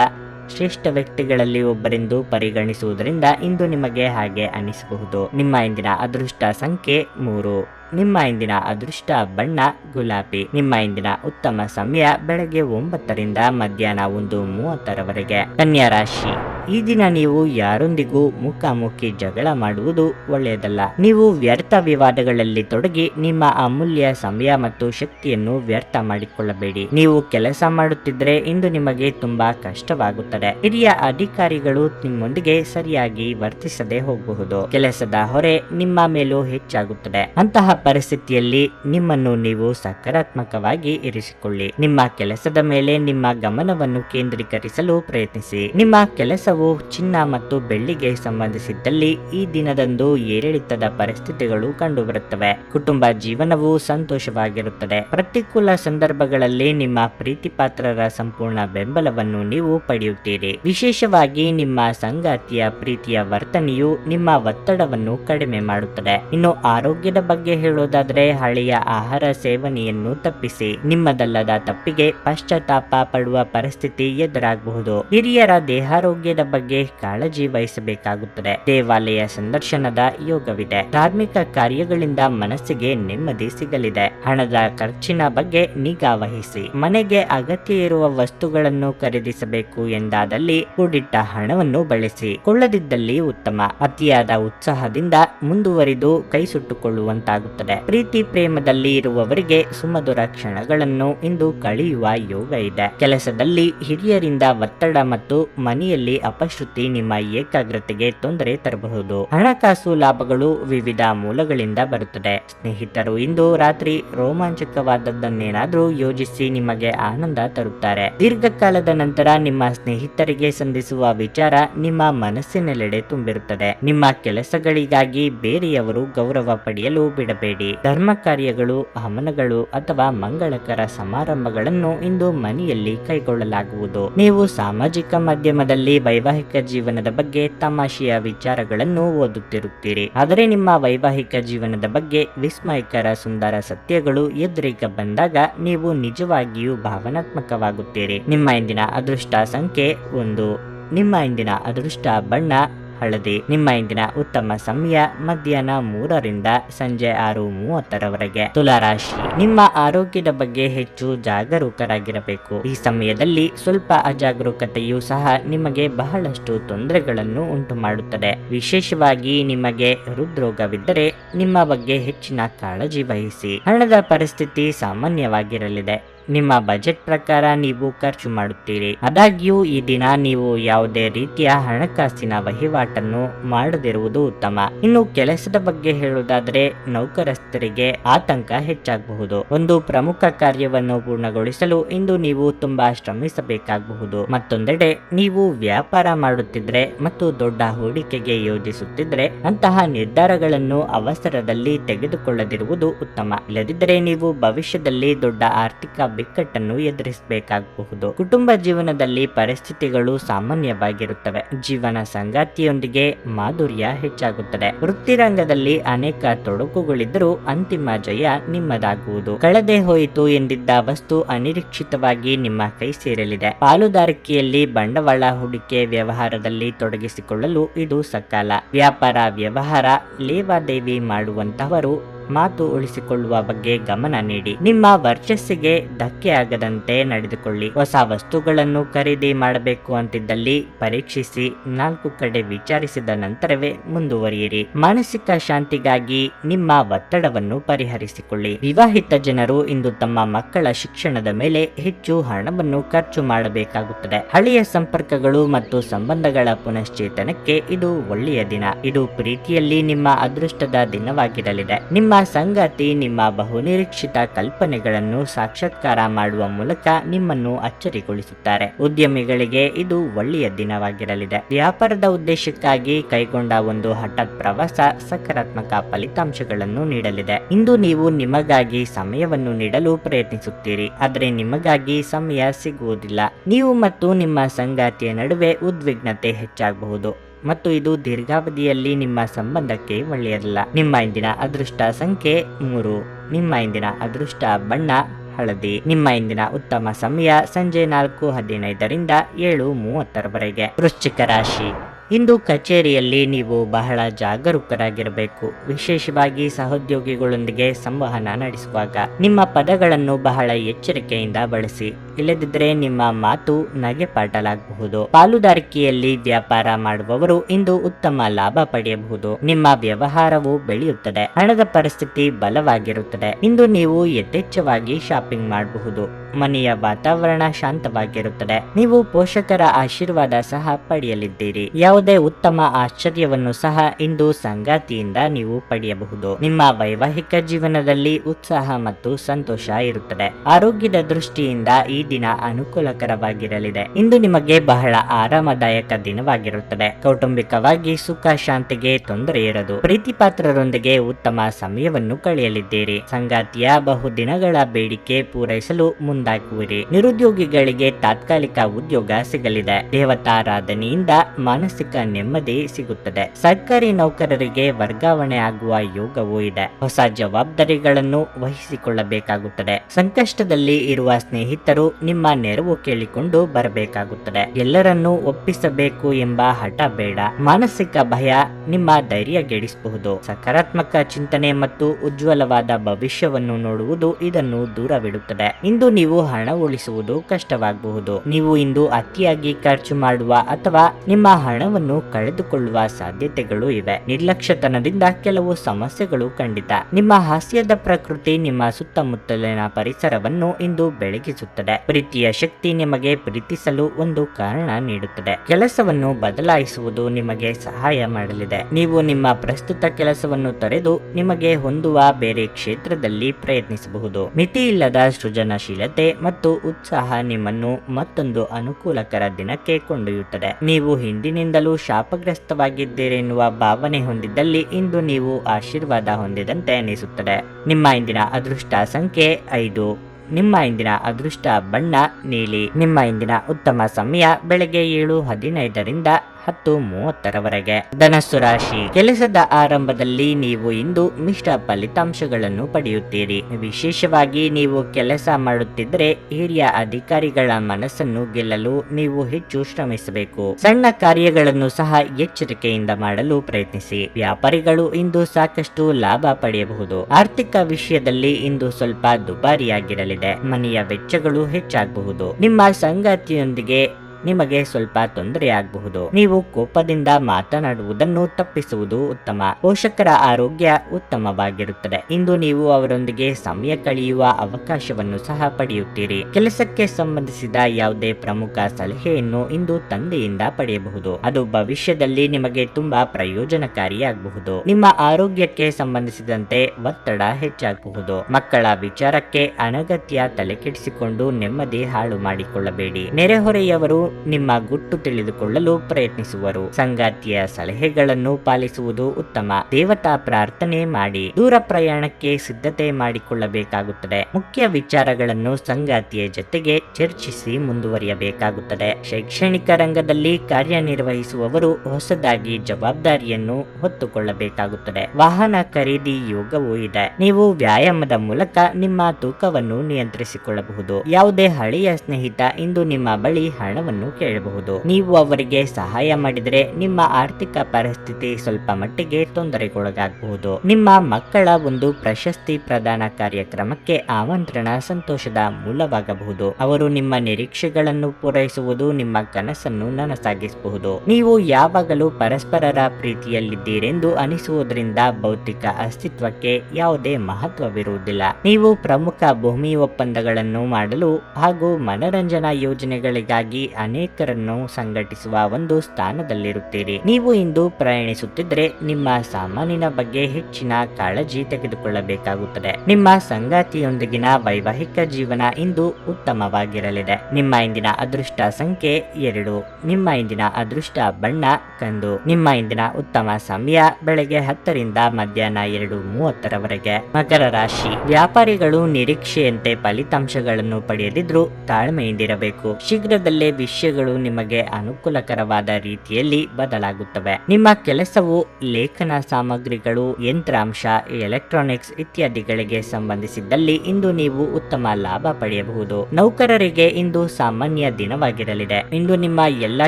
ಶ್ರೇಷ್ಠ ವ್ಯಕ್ತಿಗಳಲ್ಲಿ ಒಬ್ಬರೆಂದು ಪರಿಗಣಿಸುವುದರಿಂದ ಇಂದು ನಿಮಗೆ ಹಾಗೆ ಅನಿಸಬಹುದು. ನಿಮ್ಮ ಇಂದಿನ ಅದೃಷ್ಟ ಸಂಖ್ಯೆ ಮೂರು. ನಿಮ್ಮ ಇಂದಿನ ಅದೃಷ್ಟ ಬಣ್ಣ, ಗುಲಾಬಿ. ನಿಮ್ಮ ಇಂದಿನ ಉತ್ತಮ ಸಮಯ ಬೆಳಗ್ಗೆ ಒಂಬತ್ತರಿಂದ ಮಧ್ಯಾಹ್ನ ಒಂದು ಮೂವತ್ತರವರೆಗೆ. ಕನ್ಯಾ ರಾಶಿ. ಈ ದಿನ ನೀವು ಯಾರೊಂದಿಗೂ ಮುಖಾಮುಖಿ ಜಗಳ ಮಾಡುವುದು ಒಳ್ಳೆಯದಲ್ಲ. ನೀವು ವ್ಯರ್ಥ ವಿವಾದಗಳಲ್ಲಿ ತೊಡಗಿ ನಿಮ್ಮ ಅಮೂಲ್ಯ ಸಮಯ ಮತ್ತು ಶಕ್ತಿಯನ್ನು ವ್ಯರ್ಥ ಮಾಡಿಕೊಳ್ಳಬೇಡಿ. ನೀವು ಕೆಲಸ ಮಾಡುತ್ತಿದ್ರೆ ಇಂದು ನಿಮಗೆ ತುಂಬಾ ಕಷ್ಟವಾಗುತ್ತದೆ. ಹಿರಿಯ ಅಧಿಕಾರಿಗಳು ನಿಮ್ಮೊಂದಿಗೆ ಸರಿಯಾಗಿ ವರ್ತಿಸದೆ ಹೋಗಬಹುದು. ಕೆಲಸದ ಹೊರೆ ನಿಮ್ಮ ಮೇಲೂ ಹೆಚ್ಚಾಗುತ್ತದೆ. ಅಂತಹ ಪರಿಸ್ಥಿತಿಯಲ್ಲಿ ನಿಮ್ಮನ್ನು ನೀವು ಸಕಾರಾತ್ಮಕವಾಗಿ ಇರಿಸಿಕೊಳ್ಳಿ. ನಿಮ್ಮ ಕೆಲಸದ ಮೇಲೆ ನಿಮ್ಮ ಗಮನವನ್ನು ಕೇಂದ್ರೀಕರಿಸಲು ಪ್ರಯತ್ನಿಸಿ. ನಿಮ್ಮ ಕೆಲಸವು ಚಿನ್ನ ಮತ್ತು ಬೆಳ್ಳಿಗೆ ಸಂಬಂಧಿಸಿದ್ದಲ್ಲಿ ಈ ದಿನದಂದು ಏರಿಳಿತದ ಪರಿಸ್ಥಿತಿಗಳು ಕಂಡುಬರುತ್ತವೆ. ಕುಟುಂಬ ಜೀವನವು ಸಂತೋಷವಾಗಿರುತ್ತದೆ. ಪ್ರತಿಕೂಲ ಸಂದರ್ಭಗಳಲ್ಲಿ ನಿಮ್ಮ ಪ್ರೀತಿಪಾತ್ರರ ಸಂಪೂರ್ಣ ಬೆಂಬಲವನ್ನು ನೀವು ಪಡೆಯುತ್ತೀರಿ. ವಿಶೇಷವಾಗಿ ನಿಮ್ಮ ಸಂಗಾತಿಯ ಪ್ರೀತಿಯ ವರ್ತನೆಯು ನಿಮ್ಮ ಒತ್ತಡವನ್ನು ಕಡಿಮೆ ಮಾಡುತ್ತದೆ. ಇನ್ನು ಆರೋಗ್ಯದ ಬಗ್ಗೆ ಹೇಳೋದಾದ್ರೆ ಹಳೆಯ ಆಹಾರ ಸೇವನೆಯನ್ನು ತಪ್ಪಿಸಿ, ನಿಮ್ಮದಲ್ಲದ ತಪ್ಪಿಗೆ ಪಶ್ಚಾತ್ತಾಪ ಪಡುವ ಪರಿಸ್ಥಿತಿ ಎದುರಾಗಬಹುದು. ಹಿರಿಯರ ದೇಹಾರೋಗ್ಯದ ಬಗ್ಗೆ ಕಾಳಜಿ ವಹಿಸಬೇಕಾಗುತ್ತದೆ. ದೇವಾಲಯ ಸಂದರ್ಶನದ ಯೋಗವಿದೆ. ಧಾರ್ಮಿಕ ಕಾರ್ಯಗಳಿಂದ ಮನಸ್ಸಿಗೆ ನೆಮ್ಮದಿ ಸಿಗಲಿದೆ. ಹಣದ ಖರ್ಚಿನ ಬಗ್ಗೆ ನಿಗಾ ವಹಿಸಿ. ಮನೆಗೆ ಅಗತ್ಯ ಇರುವ ವಸ್ತುಗಳನ್ನು ಖರೀದಿಸಬೇಕು ಎಂದಾದಲ್ಲಿ ಕೂಡಿಟ್ಟ ಹಣವನ್ನು ಬಳಸಿ. ಕೊಳ್ಳದಿದ್ದಲ್ಲಿ ಉತ್ತಮ. ಅತಿಯಾದ ಉತ್ಸಾಹದಿಂದ ಮುಂದುವರಿದು ಕೈ ಸುಟ್ಟುಕೊಳ್ಳುವಂತಾಗುತ್ತದೆ ಪ್ರೀತಿ ಪ್ರೇಮದಲ್ಲಿ ಇರುವವರಿಗೆ ಸುಮಧುರ ಕ್ಷಣಗಳನ್ನು ಇಂದು ಕಳೆಯುವ ಯೋಗ ಇದೆ. ಕೆಲಸದಲ್ಲಿ ಹಿರಿಯರಿಂದ ಒತ್ತಡ ಮತ್ತು ಮನೆಯಲ್ಲಿ ಅಪಶ್ರುತಿ ನಿಮ್ಮ ಏಕಾಗ್ರತೆಗೆ ತೊಂದರೆ ತರಬಹುದು. ಹಣಕಾಸು ಲಾಭಗಳು ವಿವಿಧ ಮೂಲಗಳಿಂದ ಬರುತ್ತದೆ. ಸ್ನೇಹಿತರು ಇಂದು ರಾತ್ರಿ ರೋಮಾಂಚಕವಾದದ್ದನ್ನೇನಾದ್ರೂ ಯೋಜಿಸಿ ನಿಮಗೆ ಆನಂದ ತರುತ್ತಾರೆ. ದೀರ್ಘಕಾಲದ ನಂತರ ನಿಮ್ಮ ಸ್ನೇಹಿತರಿಗೆ ಸಂಧಿಸುವ ವಿಚಾರ ನಿಮ್ಮ ಮನಸ್ಸಿನೆಲ್ಲೆಡೆ ತುಂಬಿರುತ್ತದೆ. ನಿಮ್ಮ ಕೆಲಸಗಳಿಗಾಗಿ ಬೇರೆಯವರು ಗೌರವ ಪಡೆಯಲು ಬಿಡಬೇಡಿ ಧರ್ಮ ಕಾರ್ಯಗಳು ಹವನಗಳು ಅಥವಾ ಮಂಗಳಕರ ಸಮಾರಂಭಗಳನ್ನು ಇಂದು ಮನೆಯಲ್ಲಿ ಕೈಗೊಳ್ಳಲಾಗುವುದು. ನೀವು ಸಾಮಾಜಿಕ ಮಾಧ್ಯಮದಲ್ಲಿ ವೈವಾಹಿಕ ಜೀವನದ ಬಗ್ಗೆ ತಮಾಷೆಯ ವಿಚಾರಗಳನ್ನು ಓದುತ್ತಿರುತ್ತೀರಿ. ಆದರೆ ನಿಮ್ಮ ವೈವಾಹಿಕ ಜೀವನದ ಬಗ್ಗೆ ವಿಸ್ಮಯಕರ ಸುಂದರ ಸತ್ಯಗಳು ಎದುರಿಗೆ ಬಂದಾಗ ನೀವು ನಿಜವಾಗಿಯೂ ಭಾವನಾತ್ಮಕವಾಗುತ್ತೀರಿ. ನಿಮ್ಮ ಇಂದಿನ ಅದೃಷ್ಟ ಸಂಖ್ಯೆ ಒಂದು. ನಿಮ್ಮ ಇಂದಿನ ಅದೃಷ್ಟ ಬಣ್ಣ ಹಳದಿ. ನಿಮ್ಮ ಇಂದಿನ ಉತ್ತಮ ಸಮಯ ಮಧ್ಯಾಹ್ನ ಮೂರರಿಂದ ಸಂಜೆ ಆರು ಮೂವತ್ತರವರೆಗೆ. ತುಲಾರಾಶಿ ನಿಮ್ಮ ಆರೋಗ್ಯದ ಬಗ್ಗೆ ಹೆಚ್ಚು ಜಾಗರೂಕರಾಗಿರಬೇಕು. ಈ ಸಮಯದಲ್ಲಿ ಸ್ವಲ್ಪ ಅಜಾಗರೂಕತೆಯು ಸಹ ನಿಮಗೆ ಬಹಳಷ್ಟು ತೊಂದರೆಗಳನ್ನು ಉಂಟು ಮಾಡುತ್ತದೆ ವಿಶೇಷವಾಗಿ ನಿಮಗೆ ಹೃದ್ರೋಗವಿದ್ದರೆ ನಿಮ್ಮ ಬಗ್ಗೆ ಹೆಚ್ಚಿನ ಕಾಳಜಿ ವಹಿಸಿ. ಹಣದ ಪರಿಸ್ಥಿತಿ ಸಾಮಾನ್ಯವಾಗಿರಲಿದೆ. ನಿಮ್ಮ ಬಜೆಟ್ ಪ್ರಕಾರ ನೀವು ಖರ್ಚು ಮಾಡುತ್ತೀರಿ. ಆದಾಗ್ಯೂ, ಈ ದಿನ ನೀವು ಯಾವುದೇ ರೀತಿಯ ಹಣಕಾಸಿನ ವಹಿವಾಟನ್ನು ಮಾಡದಿರುವುದು ಉತ್ತಮ. ಇನ್ನು ಕೆಲಸದ ಬಗ್ಗೆ ಹೇಳುವುದಾದರೆ, ನೌಕರಸ್ಥರಿಗೆ ಆತಂಕ ಹೆಚ್ಚಾಗಬಹುದು. ಒಂದು ಪ್ರಮುಖ ಕಾರ್ಯವನ್ನು ಪೂರ್ಣಗೊಳಿಸಲು ಇಂದು ನೀವು ತುಂಬಾ ಶ್ರಮಿಸಬೇಕಾಗಬಹುದು. ಮತ್ತೊಂದೆಡೆ, ನೀವು ವ್ಯಾಪಾರ ಮಾಡುತ್ತಿದ್ರೆ ಮತ್ತು ದೊಡ್ಡ ಹೂಡಿಕೆಗೆ ಯೋಜಿಸುತ್ತಿದ್ರೆ, ಅಂತಹ ನಿರ್ಧಾರಗಳನ್ನು ಅವಸರದಲ್ಲಿ ತೆಗೆದುಕೊಳ್ಳದಿರುವುದು ಉತ್ತಮ. ಇಲ್ಲದಿದ್ದರೆ ನೀವು ಭವಿಷ್ಯದಲ್ಲಿ ದೊಡ್ಡ ಆರ್ಥಿಕ ಬಿಕ್ಕಟ್ಟನ್ನು ಎದುರಿಸಬೇಕಾಗಬಹುದು. ಕುಟುಂಬ ಜೀವನದಲ್ಲಿ ಪರಿಸ್ಥಿತಿಗಳು ಸಾಮಾನ್ಯವಾಗಿರುತ್ತವೆ. ಜೀವನ ಸಂಗಾತಿಯೊಂದಿಗೆ ಮಾಧುರ್ಯ ಹೆಚ್ಚಾಗುತ್ತದೆ. ವೃತ್ತಿರಂಗದಲ್ಲಿ ಅನೇಕ ತೊಡಕುಗಳಿದ್ದರೂ ಅಂತಿಮ ಜಯ ನಿಮ್ಮದಾಗುವುದು. ಕಳೆದೇ ಹೋಯಿತು ಎಂದಿದ್ದ ವಸ್ತು ಅನಿರೀಕ್ಷಿತವಾಗಿ ನಿಮ್ಮ ಕೈ ಸೇರಲಿದೆ. ಪಾಲುದಾರಿಕೆಯಲ್ಲಿ ಬಂಡವಾಳ ಹೂಡಿಕೆ ವ್ಯವಹಾರದಲ್ಲಿ ತೊಡಗಿಸಿಕೊಳ್ಳಲು ಇದು ಸಕಾಲ. ವ್ಯಾಪಾರ, ವ್ಯವಹಾರ, ಲೇವಾದೇವಿ ಮಾಡುವಂತಹವರು ಮಾತು ಉಳಿಸಿಕೊಳ್ಳುವ ಬಗ್ಗೆ ಗಮನ ನೀಡಿ. ನಿಮ್ಮ ವರ್ಚಸ್ಸಿಗೆ ಧಕ್ಕೆ ಆಗದಂತೆ ನಡೆದುಕೊಳ್ಳಿ. ಹೊಸ ವಸ್ತುಗಳನ್ನು ಖರೀದಿ ಮಾಡಬೇಕು ಅಂತಿದ್ದಲ್ಲಿ ಪರೀಕ್ಷಿಸಿ ನಾಲ್ಕು ಕಡೆ ವಿಚಾರಿಸಿದ ನಂತರವೇ ಮುಂದುವರಿಯಿರಿ. ಮಾನಸಿಕ ಶಾಂತಿಗಾಗಿ ನಿಮ್ಮ ಒತ್ತಡವನ್ನು ಪರಿಹರಿಸಿಕೊಳ್ಳಿ. ವಿವಾಹಿತ ಜನರು ಇಂದು ತಮ್ಮ ಮಕ್ಕಳ ಶಿಕ್ಷಣದ ಮೇಲೆ ಹೆಚ್ಚು ಹಣವನ್ನು ಖರ್ಚು ಮಾಡಬೇಕಾಗುತ್ತದೆ. ಹಳೆಯ ಸಂಪರ್ಕಗಳು ಮತ್ತು ಸಂಬಂಧಗಳ ಪುನಶ್ಚೇತನಕ್ಕೆ ಇದು ಒಳ್ಳೆಯ ದಿನ. ಇದು ಪ್ರೀತಿಯಲ್ಲಿ ನಿಮ್ಮ ಅದೃಷ್ಟದ ದಿನವಾಗಿರಲಿದೆ. ನಿಮ್ಮ ಸಂಗಾತಿ, ನಿಮ್ಮ ಬಹುನಿರೀಕ್ಷಿತ ಕಲ್ಪನೆಗಳನ್ನು ಸಾಕ್ಷಾತ್ಕಾರ ಮಾಡುವ ಮೂಲಕ ನಿಮ್ಮನ್ನು ಅಚ್ಚರಿಗೊಳಿಸುತ್ತಾರೆ. ಉದ್ಯಮಿಗಳಿಗೆ ಇದು ಒಳ್ಳೆಯ ದಿನವಾಗಿರಲಿದೆ. ವ್ಯಾಪಾರದ ಉದ್ದೇಶಕ್ಕಾಗಿ ಕೈಗೊಂಡ ಒಂದು ಹಠಾತ್ ಪ್ರವಾಸ ಸಕಾರಾತ್ಮಕ ಫಲಿತಾಂಶಗಳನ್ನು ನೀಡಲಿದೆ. ಇಂದು ನೀವು ನಿಮಗಾಗಿ ಸಮಯವನ್ನು ನೀಡಲು ಪ್ರಯತ್ನಿಸುತ್ತೀರಿ. ಆದರೆ ನಿಮಗಾಗಿ ಸಮಯ ಸಿಗುವುದಿಲ್ಲ. ನೀವು ಮತ್ತು ನಿಮ್ಮ ಸಂಗಾತಿಯ ನಡುವೆ ಉದ್ವಿಗ್ನತೆ ಹೆಚ್ಚಾಗಬಹುದು. ಮತ್ತು ಇದು ದೀರ್ಘಾವಧಿಯಲ್ಲಿ ನಿಮ್ಮ ಸಂಬಂಧಕ್ಕೆ ಒಳ್ಳೆಯದಲ್ಲ. ನಿಮ್ಮ ಇಂದಿನ ಅದೃಷ್ಟ ಸಂಖ್ಯೆ ಮೂರು. ನಿಮ್ಮ ಇಂದಿನ ಅದೃಷ್ಟ ಬಣ್ಣ ಹಳದಿ. ನಿಮ್ಮ ಇಂದಿನ ಉತ್ತಮ ಸಮಯ ಸಂಜೆ ನಾಲ್ಕು ಹದಿನೈದರಿಂದ ಏಳು ಮೂವತ್ತರವರೆಗೆ. ವೃಶ್ಚಿಕ ರಾಶಿ. ಇಂದು ಕಚೇರಿಯಲ್ಲಿ ನೀವು ಬಹಳ ಜಾಗರೂಕರಾಗಿರಬೇಕು. ವಿಶೇಷವಾಗಿ ಸಹೋದ್ಯೋಗಿಗಳೊಂದಿಗೆ ಸಂವಹನ ನಡೆಸುವಾಗ. ನಿಮ್ಮ ಪದಗಳನ್ನು ಬಹಳ ಎಚ್ಚರಿಕೆಯಿಂದ ಬಳಸಿ. ಇಲ್ಲದಿದ್ದರೆ ನಿಮ್ಮ ಮಾತು ನಗೆಪಾಟಲಾಗಬಹುದು ಪಾಲುದಾರಿಕೆಯಲ್ಲಿ ವ್ಯಾಪಾರ ಮಾಡುವವರು ಇಂದು ಉತ್ತಮ ಲಾಭ ಪಡೆಯಬಹುದು. ನಿಮ್ಮ ವ್ಯವಹಾರವು ಬೆಳೆಯುತ್ತದೆ. ಹಣದ ಪರಿಸ್ಥಿತಿ ಬಲವಾಗಿರುತ್ತದೆ. ಇಂದು ನೀವು ಯಥೇಚ್ಛವಾಗಿ ಶಾಪಿಂಗ್ ಮಾಡಬಹುದು. ಮನೆಯ ವಾತಾವರಣ ಶಾಂತವಾಗಿರುತ್ತದೆ. ನೀವು ಪೋಷಕರ ಆಶೀರ್ವಾದ ಸಹ ಪಡೆಯಲಿದ್ದೀರಿ. ಯಾವುದೇ ಉತ್ತಮ ಆಶ್ಚರ್ಯವನ್ನು ಸಹ ಇಂದು ಸಂಗಾತಿಯಿಂದ ನೀವು ಪಡೆಯಬಹುದು. ನಿಮ್ಮ ವೈವಾಹಿಕ ಜೀವನದಲ್ಲಿ ಉತ್ಸಾಹ ಮತ್ತು ಸಂತೋಷ ಇರುತ್ತದೆ. ಆರೋಗ್ಯದ ದೃಷ್ಟಿಯಿಂದ ಈ ದಿನ ಅನುಕೂಲಕರವಾಗಿರಲಿದೆ. ಇಂದು ನಿಮಗೆ ಬಹಳ ಆರಾಮದಾಯಕ ದಿನವಾಗಿರುತ್ತದೆ. ಕೌಟುಂಬಿಕವಾಗಿ ಸುಖ ಶಾಂತಿಗೆ ತೊಂದರೆ ಇರದು. ಪ್ರೀತಿಪಾತ್ರರೊಂದಿಗೆ ಉತ್ತಮ ಸಮಯವನ್ನು ಕಳೆಯಲಿದ್ದೀರಿ. ಸಂಗಾತಿಯ ಬಹುದಿನಗಳ ಬೇಡಿಕೆ ಪೂರೈಸಲು ಮುಂದಾಗುವಿರಿ. ನಿರುದ್ಯೋಗಿಗಳಿಗೆ ತಾತ್ಕಾಲಿಕ ಉದ್ಯೋಗ ಸಿಗಲಿದೆ. ದೇವತಾರಾಧನೆಯಿಂದ ಮಾನಸಿಕ ನೆಮ್ಮದಿ ಸಿಗುತ್ತದೆ. ಸರ್ಕಾರಿ ನೌಕರರಿಗೆ ವರ್ಗಾವಣೆ ಆಗುವ ಯೋಗವೂ ಇದೆ. ಹೊಸ ಜವಾಬ್ದಾರಿಗಳನ್ನು ವಹಿಸಿಕೊಳ್ಳಬೇಕಾಗುತ್ತದೆ. ಸಂಕಷ್ಟದಲ್ಲಿ ಇರುವ ಸ್ನೇಹಿತರು ನಿಮ್ಮ ನೆರವು ಕೇಳಿಕೊಂಡು ಬರಬೇಕಾಗುತ್ತದೆ. ಎಲ್ಲರನ್ನೂ ಒಪ್ಪಿಸಬೇಕು ಎಂಬ ಹಠ ಬೇಡ. ಮಾನಸಿಕ ಭಯ ನಿಮ್ಮ ಧೈರ್ಯಗೆಡಿಸಬಹುದು. ಸಕಾರಾತ್ಮಕ ಚಿಂತನೆ ಮತ್ತು ಉಜ್ವಲವಾದ ಭವಿಷ್ಯವನ್ನು ನೋಡುವುದು ಇದನ್ನು ದೂರವಿಡುತ್ತದೆ. ಇಂದು ನೀವು ಹಣ ಉಳಿಸುವುದು ಕಷ್ಟವಾಗಬಹುದು. ನೀವು ಇಂದು ಅತಿಯಾಗಿ ಖರ್ಚು ಮಾಡುವ ಅಥವಾ ನಿಮ್ಮ ಹಣವನ್ನು ಕಳೆದುಕೊಳ್ಳುವ ಸಾಧ್ಯತೆಗಳು ಇವೆ. ನಿರ್ಲಕ್ಷ್ಯತನದಿಂದ ಕೆಲವು ಸಮಸ್ಯೆಗಳು ಖಂಡಿತ. ನಿಮ್ಮ ಹಾಸ್ಯದ ಪ್ರಕೃತಿ ನಿಮ್ಮ ಸುತ್ತಮುತ್ತಲಿನ ಪರಿಸರವನ್ನು ಇಂದು ಬೆಳಗಿಸುತ್ತದೆ. ಪ್ರೀತಿಯ ಶಕ್ತಿ ನಿಮಗೆ ಪ್ರೀತಿಸಲು ಒಂದು ಕಾರಣ ನೀಡುತ್ತದೆ. ಕೆಲಸವನ್ನು ಬದಲಾಯಿಸುವುದು ನಿಮಗೆ ಸಹಾಯ ಮಾಡಲಿದೆ. ನೀವು ನಿಮ್ಮ ಪ್ರಸ್ತುತ ಕೆಲಸವನ್ನು ತೊರೆದು ನಿಮಗೆ ಹೊಂದುವ ಬೇರೆ ಕ್ಷೇತ್ರದಲ್ಲಿ ಪ್ರಯತ್ನಿಸಬಹುದು. ಮಿತಿಯಿಲ್ಲದ ಸೃಜನಶೀಲತೆ ಮತ್ತು ಉತ್ಸಾಹ ನಿಮ್ಮನ್ನು ಮತ್ತೊಂದು ಅನುಕೂಲಕರ ದಿನಕ್ಕೆ ಕೊಂಡೊಯ್ಯುತ್ತದೆ. ನೀವು ಹಿಂದಿನಿಂದಲೂ ಶಾಪಗ್ರಸ್ತವಾಗಿದ್ದೀರೆನ್ನುವ ಭಾವನೆ ಹೊಂದಿದ್ದಲ್ಲಿ ಇಂದು ನೀವು ಆಶೀರ್ವಾದ ಹೊಂದಿದಂತೆ ಅನಿಸುತ್ತದೆ. ನಿಮ್ಮ ಇಂದಿನ ಅದೃಷ್ಟ ಸಂಖ್ಯೆ ಐದು. ನಿಮ್ಮ ಇಂದಿನ ಅದೃಷ್ಟ ಬಣ್ಣ ನೀಲಿ. ನಿಮ್ಮ ಇಂದಿನ ಉತ್ತಮ ಸಮಯ ಬೆಳಗ್ಗೆ ಏಳು ಹದಿನೈದರಿಂದ ಹತ್ತು ಮೂವತ್ತರವರೆಗೆ ಧನಸ್ಸು ರಾಶಿ. ಕೆಲಸದ ಆರಂಭದಲ್ಲಿ ನೀವು ಇಂದು ಮಿಶ್ರ ಫಲಿತಾಂಶಗಳನ್ನು ಪಡೆಯುತ್ತೀರಿ. ವಿಶೇಷವಾಗಿ ನೀವು ಕೆಲಸ ಮಾಡುತ್ತಿದ್ದರೆ ಹಿರಿಯ ಅಧಿಕಾರಿಗಳ ಮನಸ್ಸನ್ನು ಗೆಲ್ಲಲು ನೀವು ಹೆಚ್ಚು ಶ್ರಮಿಸಬೇಕು. ಸಣ್ಣ ಕಾರ್ಯಗಳನ್ನು ಸಹ ಎಚ್ಚರಿಕೆಯಿಂದ ಮಾಡಲು ಪ್ರಯತ್ನಿಸಿ. ವ್ಯಾಪಾರಿಗಳು ಇಂದು ಸಾಕಷ್ಟು ಲಾಭ ಪಡೆಯಬಹುದು. ಆರ್ಥಿಕ ವಿಷಯದಲ್ಲಿ ಇಂದು ಸ್ವಲ್ಪ ದುಬಾರಿಯಾಗಿರಲಿದೆ. ಮನೆಯ ವೆಚ್ಚಗಳು ಹೆಚ್ಚಾಗಬಹುದು. ನಿಮ್ಮ ಸಂಗಾತಿಯೊಂದಿಗೆ ನಿಮಗೆ ಸ್ವಲ್ಪ ತೊಂದರೆಯಾಗಬಹುದು ನೀವು ಕೋಪದಿಂದ ಮಾತನಾಡುವುದನ್ನು ತಪ್ಪಿಸುವುದು ಉತ್ತಮ. ಪೋಷಕರ ಆರೋಗ್ಯ ಉತ್ತಮವಾಗಿರುತ್ತದೆ. ಇಂದು ನೀವು ಅವರೊಂದಿಗೆ ಸಮಯ ಕಳೆಯುವ ಅವಕಾಶವನ್ನು ಸಹ ಪಡೆಯುತ್ತೀರಿ. ಕೆಲಸಕ್ಕೆ ಸಂಬಂಧಿಸಿದ ಯಾವುದೇ ಪ್ರಮುಖ ಸಲಹೆಯನ್ನು ಇಂದು ತಂದೆಯಿಂದ ಪಡೆಯಬಹುದು. ಅದು ಭವಿಷ್ಯದಲ್ಲಿ ನಿಮಗೆ ತುಂಬಾ ಪ್ರಯೋಜನಕಾರಿಯಾಗಬಹುದು. ನಿಮ್ಮ ಆರೋಗ್ಯಕ್ಕೆ ಸಂಬಂಧಿಸಿದಂತೆ ಒತ್ತಡ ಹೆಚ್ಚಾಗಬಹುದು. ಮಕ್ಕಳ ವಿಚಾರಕ್ಕೆ ಅನಗತ್ಯ ತಲೆಕೆಡಿಸಿಕೊಂಡು ನೆಮ್ಮದಿ ಹಾಳು ಮಾಡಿಕೊಳ್ಳಬೇಡಿ. ನೆರೆಹೊರೆಯವರು ನಿಮ್ಮ ಗುಟ್ಟು ತಿಳಿದುಕೊಳ್ಳಲು ಪ್ರಯತ್ನಿಸುವರು. ಸಂಗಾತಿಯ ಸಲಹೆಗಳನ್ನು ಪಾಲಿಸುವುದು ಉತ್ತಮ. ದೇವತಾ ಪ್ರಾರ್ಥನೆ ಮಾಡಿ. ದೂರ ಪ್ರಯಾಣಕ್ಕೆ ಸಿದ್ಧತೆ ಮಾಡಿಕೊಳ್ಳಬೇಕಾಗುತ್ತದೆ. ಮುಖ್ಯ ವಿಚಾರಗಳನ್ನು ಸಂಗಾತಿಯ ಜೊತೆಗೆ ಚರ್ಚಿಸಿ ಮುಂದುವರಿಯಬೇಕಾಗುತ್ತದೆ. ಶೈಕ್ಷಣಿಕ ರಂಗದಲ್ಲಿ ಕಾರ್ಯನಿರ್ವಹಿಸುವವರು ಹೊಸದಾಗಿ ಜವಾಬ್ದಾರಿಯನ್ನು ಹೊತ್ತುಕೊಳ್ಳಬೇಕಾಗುತ್ತದೆ. ವಾಹನ ಖರೀದಿ ಯೋಗವೂ ಇದೆ. ನೀವು ವ್ಯಾಯಾಮದ ಮೂಲಕ ನಿಮ್ಮ ತೂಕವನ್ನು ನಿಯಂತ್ರಿಸಿಕೊಳ್ಳಬಹುದು. ಯಾವುದೇ ಹಳೆಯ ಸ್ನೇಹಿತ ಇಂದು ನಿಮ್ಮ ಬಳಿ ಹಣವನ್ನು ಕೇಳಬಹುದು. ನೀವು ಅವರಿಗೆ ಸಹಾಯ ಮಾಡಿದರೆ ನಿಮ್ಮ ಆರ್ಥಿಕ ಪರಿಸ್ಥಿತಿ ಸ್ವಲ್ಪ ಮಟ್ಟಿಗೆ ತೊಂದರೆಗೊಳಗಾಗಬಹುದು. ನಿಮ್ಮ ಮಕ್ಕಳ ಒಂದು ಪ್ರಶಸ್ತಿ ಪ್ರದಾನ ಕಾರ್ಯಕ್ರಮಕ್ಕೆ ಆಮಂತ್ರಣ ಸಂತೋಷದ ಮೂಲವಾಗಬಹುದು. ಅವರು ನಿಮ್ಮ ನಿರೀಕ್ಷೆಗಳನ್ನು ಪೂರೈಸುವುದು ನಿಮ್ಮ ಕನಸನ್ನು ನನಸಾಗಿಸಬಹುದು. ನೀವು ಯಾವಾಗಲೂ ಪರಸ್ಪರರ ಪ್ರೀತಿಯಲ್ಲಿದ್ದೀರೆಂದು ಅನಿಸುವುದರಿಂದ ಭೌತಿಕ ಅಸ್ತಿತ್ವಕ್ಕೆ ಯಾವುದೇ ಮಹತ್ವವಿರುವುದಿಲ್ಲ. ನೀವು ಪ್ರಮುಖ ಭೂಮಿ ಒಪ್ಪಂದಗಳನ್ನು ಮಾಡಲು ಹಾಗೂ ಮನರಂಜನಾ ಯೋಜನೆಗಳಿಗಾಗಿ ಅನೇಕರನ್ನು ಸಂಘಟಿಸುವ ಒಂದು ಸ್ಥಾನದಲ್ಲಿರುತ್ತೀರಿ. ನೀವು ಇಂದು ಪ್ರಯಾಣಿಸುತ್ತಿದ್ದರೆ ನಿಮ್ಮ ಸಾಮಾನಿನ ಬಗ್ಗೆ ಹೆಚ್ಚಿನ ಕಾಳಜಿ ತೆಗೆದುಕೊಳ್ಳಬೇಕಾಗುತ್ತದೆ. ನಿಮ್ಮ ಸಂಗಾತಿಯೊಂದಿಗಿನ ವೈವಾಹಿಕ ಜೀವನ ಇಂದು ಉತ್ತಮವಾಗಿರಲಿದೆ. ನಿಮ್ಮ ಇಂದಿನ ಅದೃಷ್ಟ ಸಂಖ್ಯೆ ಎರಡು. ನಿಮ್ಮ ಇಂದಿನ ಅದೃಷ್ಟ ಬಣ್ಣ ಕಂದು. ನಿಮ್ಮ ಇಂದಿನ ಉತ್ತಮ ಸಮಯ ಬೆಳಗ್ಗೆ ಹತ್ತರಿಂದ ಮಧ್ಯಾಹ್ನ ಎರಡು ಮೂವತ್ತರವರೆಗೆ. ಮಕರ ರಾಶಿ. ವ್ಯಾಪಾರಿಗಳು ನಿರೀಕ್ಷೆಯಂತೆ ಫಲಿತಾಂಶಗಳನ್ನು ಪಡೆಯದಿದ್ರೂ ತಾಳ್ಮೆಯಿಂದಿರಬೇಕು. ಶೀಘ್ರದಲ್ಲೇ ವಿಷಯಗಳು ನಿಮಗೆ ಅನುಕೂಲಕರವಾದ ರೀತಿಯಲ್ಲಿ ಬದಲಾಗುತ್ತವೆ. ನಿಮ್ಮ ಕೆಲಸವು ಲೇಖನ ಸಾಮಗ್ರಿಗಳು, ಯಂತ್ರಾಂಶ, ಎಲೆಕ್ಟ್ರಾನಿಕ್ಸ್ ಇತ್ಯಾದಿಗಳಿಗೆ ಸಂಬಂಧಿಸಿದ್ದಲ್ಲಿ ಇಂದು ನೀವು ಉತ್ತಮ ಲಾಭ ಪಡೆಯಬಹುದು. ನೌಕರರಿಗೆ ಇಂದು ಸಾಮಾನ್ಯ ದಿನವಾಗಿರಲಿದೆ. ಇಂದು ನಿಮ್ಮ ಎಲ್ಲಾ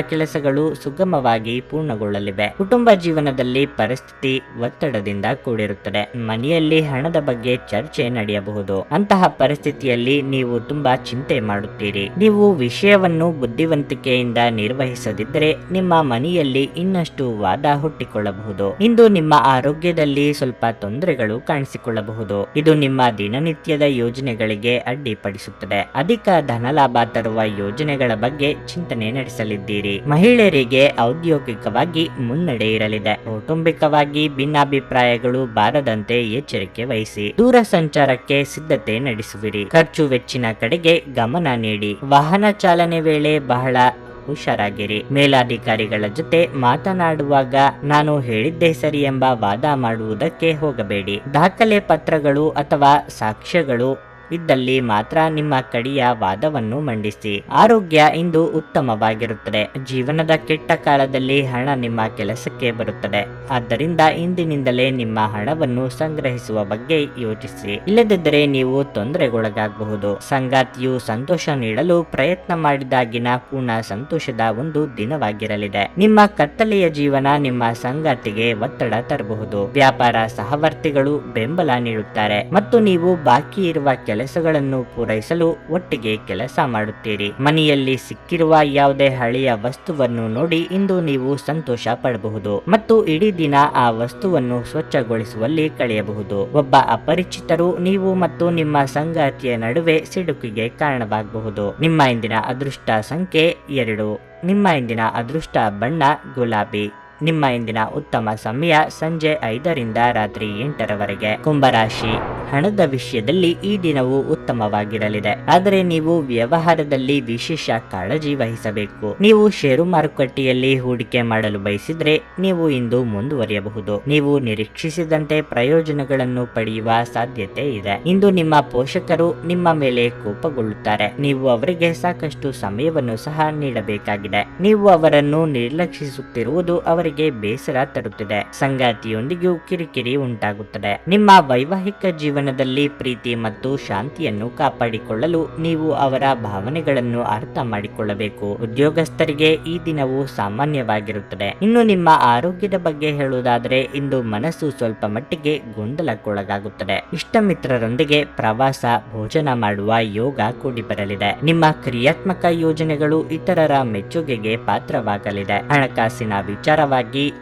ಕೆಲಸಗಳು ಸುಗಮವಾಗಿ ಪೂರ್ಣಗೊಳ್ಳಲಿವೆ. ಕುಟುಂಬ ಜೀವನದಲ್ಲಿ ಪರಿಸ್ಥಿತಿ ಒತ್ತಡದಿಂದ ಕೂಡಿರುತ್ತದೆ. ಮನೆಯಲ್ಲಿ ಹಣದ ಬಗ್ಗೆ ಚರ್ಚೆ ನಡೆಯಬಹುದು. ಅಂತಹ ಪರಿಸ್ಥಿತಿಯಲ್ಲಿ ನೀವು ತುಂಬಾ ಚಿಂತೆ ಮಾಡುತ್ತೀರಿ. ನೀವು ವಿಷಯವನ್ನು ಬುದ್ಧಿವಂತಿಕೆಯಿಂದ ನಿರ್ವಹಿಸದಿದ್ದರೆ ನಿಮ್ಮ ಮನೆಯಲ್ಲಿ ಇನ್ನಷ್ಟು ವಾದ ಹುಟ್ಟಿಕೊಳ್ಳಬಹುದು. ಇಂದು ನಿಮ್ಮ ಆರೋಗ್ಯದಲ್ಲಿ ಸ್ವಲ್ಪ ತೊಂದರೆಗಳು ಕಾಣಿಸಿಕೊಳ್ಳಬಹುದು. ಇದು ನಿಮ್ಮ ದಿನನಿತ್ಯದ ಯೋಜನೆಗಳಿಗೆ ಅಡ್ಡಿಪಡಿಸುತ್ತದೆ. ಅಧಿಕ ಧನಲಾಭ ತರುವ ಯೋಜನೆಗಳ ಬಗ್ಗೆ ಚಿಂತನೆ ನಡೆಸಲಿದ್ದೀರಿ. ಮಹಿಳೆಯರಿಗೆ ಔದ್ಯೋಗಿಕವಾಗಿ ಮುನ್ನಡೆ ಇರಲಿದೆ. ಕೌಟುಂಬಿಕವಾಗಿ ಭಿನ್ನಾಭಿಪ್ರಾಯಗಳು ಬಾರದಂತೆ ಎಚ್ಚರಿಕೆ ವಹಿಸಿ ದೂರ ಸಂಚಾರಕ್ಕೆ ಸಿದ್ಧತೆ ನಡೆಸುವಿರಿ. ಖರ್ಚು ವೆಚ್ಚಿನ ಕಡೆಗೆ ಗಮನ ನೀಡಿ. ವಾಹನ ಚಾಲನೆ ವೇಳೆ ಬಹಳ ಹುಷಾರಾಗಿರಿ. ಮೇಲಾಧಿಕಾರಿಗಳ ಜೊತೆ ಮಾತನಾಡುವಾಗ ನಾನು ಹೇಳಿದ್ದೆ ಸರಿ ಎಂಬ ವಾದ ಮಾಡುವುದಕ್ಕೆ ಹೋಗಬೇಡಿ. ದಾಖಲೆ ಪತ್ರಗಳು ಅಥವಾ ಸಾಕ್ಷ್ಯಗಳು ಇದ್ದಲ್ಲಿ ಮಾತ್ರ ನಿಮ್ಮ ಕಡಿಯ ವಾದವನ್ನು ಮಂಡಿಸಿ. ಆರೋಗ್ಯ ಇಂದು ಉತ್ತಮವಾಗಿರುತ್ತದೆ. ಜೀವನದ ಕೆಟ್ಟ ಕಾಲದಲ್ಲಿ ಹಣ ನಿಮ್ಮ ಕೆಲಸಕ್ಕೆ ಬರುತ್ತದೆ. ಆದ್ದರಿಂದ ಇಂದಿನಿಂದಲೇ ನಿಮ್ಮ ಹಣವನ್ನು ಸಂಗ್ರಹಿಸುವ ಬಗ್ಗೆ ಯೋಚಿಸಿ. ಇಲ್ಲದಿದ್ದರೆ ನೀವು ತೊಂದರೆಗೊಳಗಾಗಬಹುದು. ಸಂಗಾತಿಯು ಸಂತೋಷ ನೀಡಲು ಪ್ರಯತ್ನ ಮಾಡಿದಾಗಿನ ಪೂರ್ಣ ಸಂತೋಷದ ಒಂದು ದಿನವಾಗಿರಲಿದೆ. ನಿಮ್ಮ ಕತ್ತಲೆಯ ಜೀವನ ನಿಮ್ಮ ಸಂಗಾತಿಗೆ ಒತ್ತಡ ತರಬಹುದು. ವ್ಯಾಪಾರ ಸಹವರ್ತಿಗಳು ಬೆಂಬಲ ನೀಡುತ್ತಾರೆ. ಮತ್ತು ನೀವು ಬಾಕಿ ಇರುವ ಕೆಲಸಗಳನ್ನು ಪೂರೈಸಲು ಒಟ್ಟಿಗೆ ಕೆಲಸ ಮಾಡುತ್ತೀರಿ. ಮನೆಯಲ್ಲಿ ಸಿಕ್ಕಿರುವ ಯಾವುದೇ ಹಳೆಯ ವಸ್ತುವನ್ನು ನೋಡಿ ಇಂದು ನೀವು ಸಂತೋಷ ಪಡಬಹುದು ಮತ್ತು ಇಡೀ ದಿನ ಆ ವಸ್ತುವನ್ನು ಸ್ವಚ್ಛಗೊಳಿಸುವಲ್ಲಿ ಕಳೆಯಬಹುದು. ಒಬ್ಬ ಅಪರಿಚಿತರು ನೀವು ಮತ್ತು ನಿಮ್ಮ ಸಂಗಾತಿಯ ನಡುವೆ ಸಿಡುಕಿಗೆ ಕಾರಣವಾಗಬಹುದು. ನಿಮ್ಮ ಇಂದಿನ ಅದೃಷ್ಟ ಸಂಖ್ಯೆ ಎರಡು. ನಿಮ್ಮ ಇಂದಿನ ಅದೃಷ್ಟ ಬಣ್ಣ ಗುಲಾಬಿ. ನಿಮ್ಮ ಇಂದಿನ ಉತ್ತಮ ಸಮಯ ಸಂಜೆ ಐದರಿಂದ ರಾತ್ರಿ ಎಂಟರವರೆಗೆ. ಕುಂಭರಾಶಿ, ಹಣದ ವಿಷಯದಲ್ಲಿ ಈ ದಿನವು ಉತ್ತಮವಾಗಿರಲಿದೆ. ಆದರೆ ನೀವು ವ್ಯವಹಾರದಲ್ಲಿ ವಿಶೇಷ ಕಾಳಜಿ ವಹಿಸಬೇಕು. ನೀವು ಷೇರು ಮಾರುಕಟ್ಟೆಯಲ್ಲಿ ಹೂಡಿಕೆ ಮಾಡಲು ಬಯಸಿದ್ರೆ ನೀವು ಇಂದು ಮುಂದುವರಿಯಬಹುದು. ನೀವು ನಿರೀಕ್ಷಿಸಿದಂತೆ ಪ್ರಯೋಜನಗಳನ್ನು ಪಡೆಯುವ ಸಾಧ್ಯತೆ ಇದೆ. ಇಂದು ನಿಮ್ಮ ಪೋಷಕರು ನಿಮ್ಮ ಮೇಲೆ ಕೋಪಗೊಳ್ಳುತ್ತಾರೆ. ನೀವು ಅವರಿಗೆ ಸಾಕಷ್ಟು ಸಮಯವನ್ನು ಸಹ ನೀಡಬೇಕಾಗಿದೆ. ನೀವು ಅವರನ್ನು ನಿರ್ಲಕ್ಷಿಸುತ್ತಿರುವುದು ಅವರಿಗೆ ಬೇಸರ ತರುತ್ತದೆ. ಸಂಗಾತಿಯೊಂದಿಗೂ ಕಿರಿಕಿರಿ ಉಂಟಾಗುತ್ತದೆ. ನಿಮ್ಮ ವೈವಾಹಿಕ ಜೀವನದಲ್ಲಿ ಪ್ರೀತಿ ಮತ್ತು ಶಾಂತಿಯನ್ನು ಕಾಪಾಡಿಕೊಳ್ಳಲು ನೀವು ಅವರ ಭಾವನೆಗಳನ್ನು ಅರ್ಥ ಮಾಡಿಕೊಳ್ಳಬೇಕು. ಉದ್ಯೋಗಸ್ಥರಿಗೆ ಈ ದಿನವು ಸಾಮಾನ್ಯವಾಗಿರುತ್ತದೆ. ಇನ್ನು ನಿಮ್ಮ ಆರೋಗ್ಯದ ಬಗ್ಗೆ ಹೇಳುವುದಾದರೆ, ಇಂದು ಮನಸ್ಸು ಸ್ವಲ್ಪ ಮಟ್ಟಿಗೆ ಗೊಂದಲಕ್ಕೊಳಗಾಗುತ್ತದೆ. ಇಷ್ಟ ಮಿತ್ರರೊಂದಿಗೆ ಪ್ರವಾಸ, ಭೋಜನ ಮಾಡುವ ಯೋಗ ಕೂಡಿ ಬರಲಿದೆ ನಿಮ್ಮ ಕ್ರಿಯಾತ್ಮಕ ಯೋಜನೆಗಳು ಇತರರ ಮೆಚ್ಚುಗೆಗೆ ಪಾತ್ರವಾಗಲಿದೆ. ಹಣಕಾಸಿನ ವಿಚಾರವಾಗಿ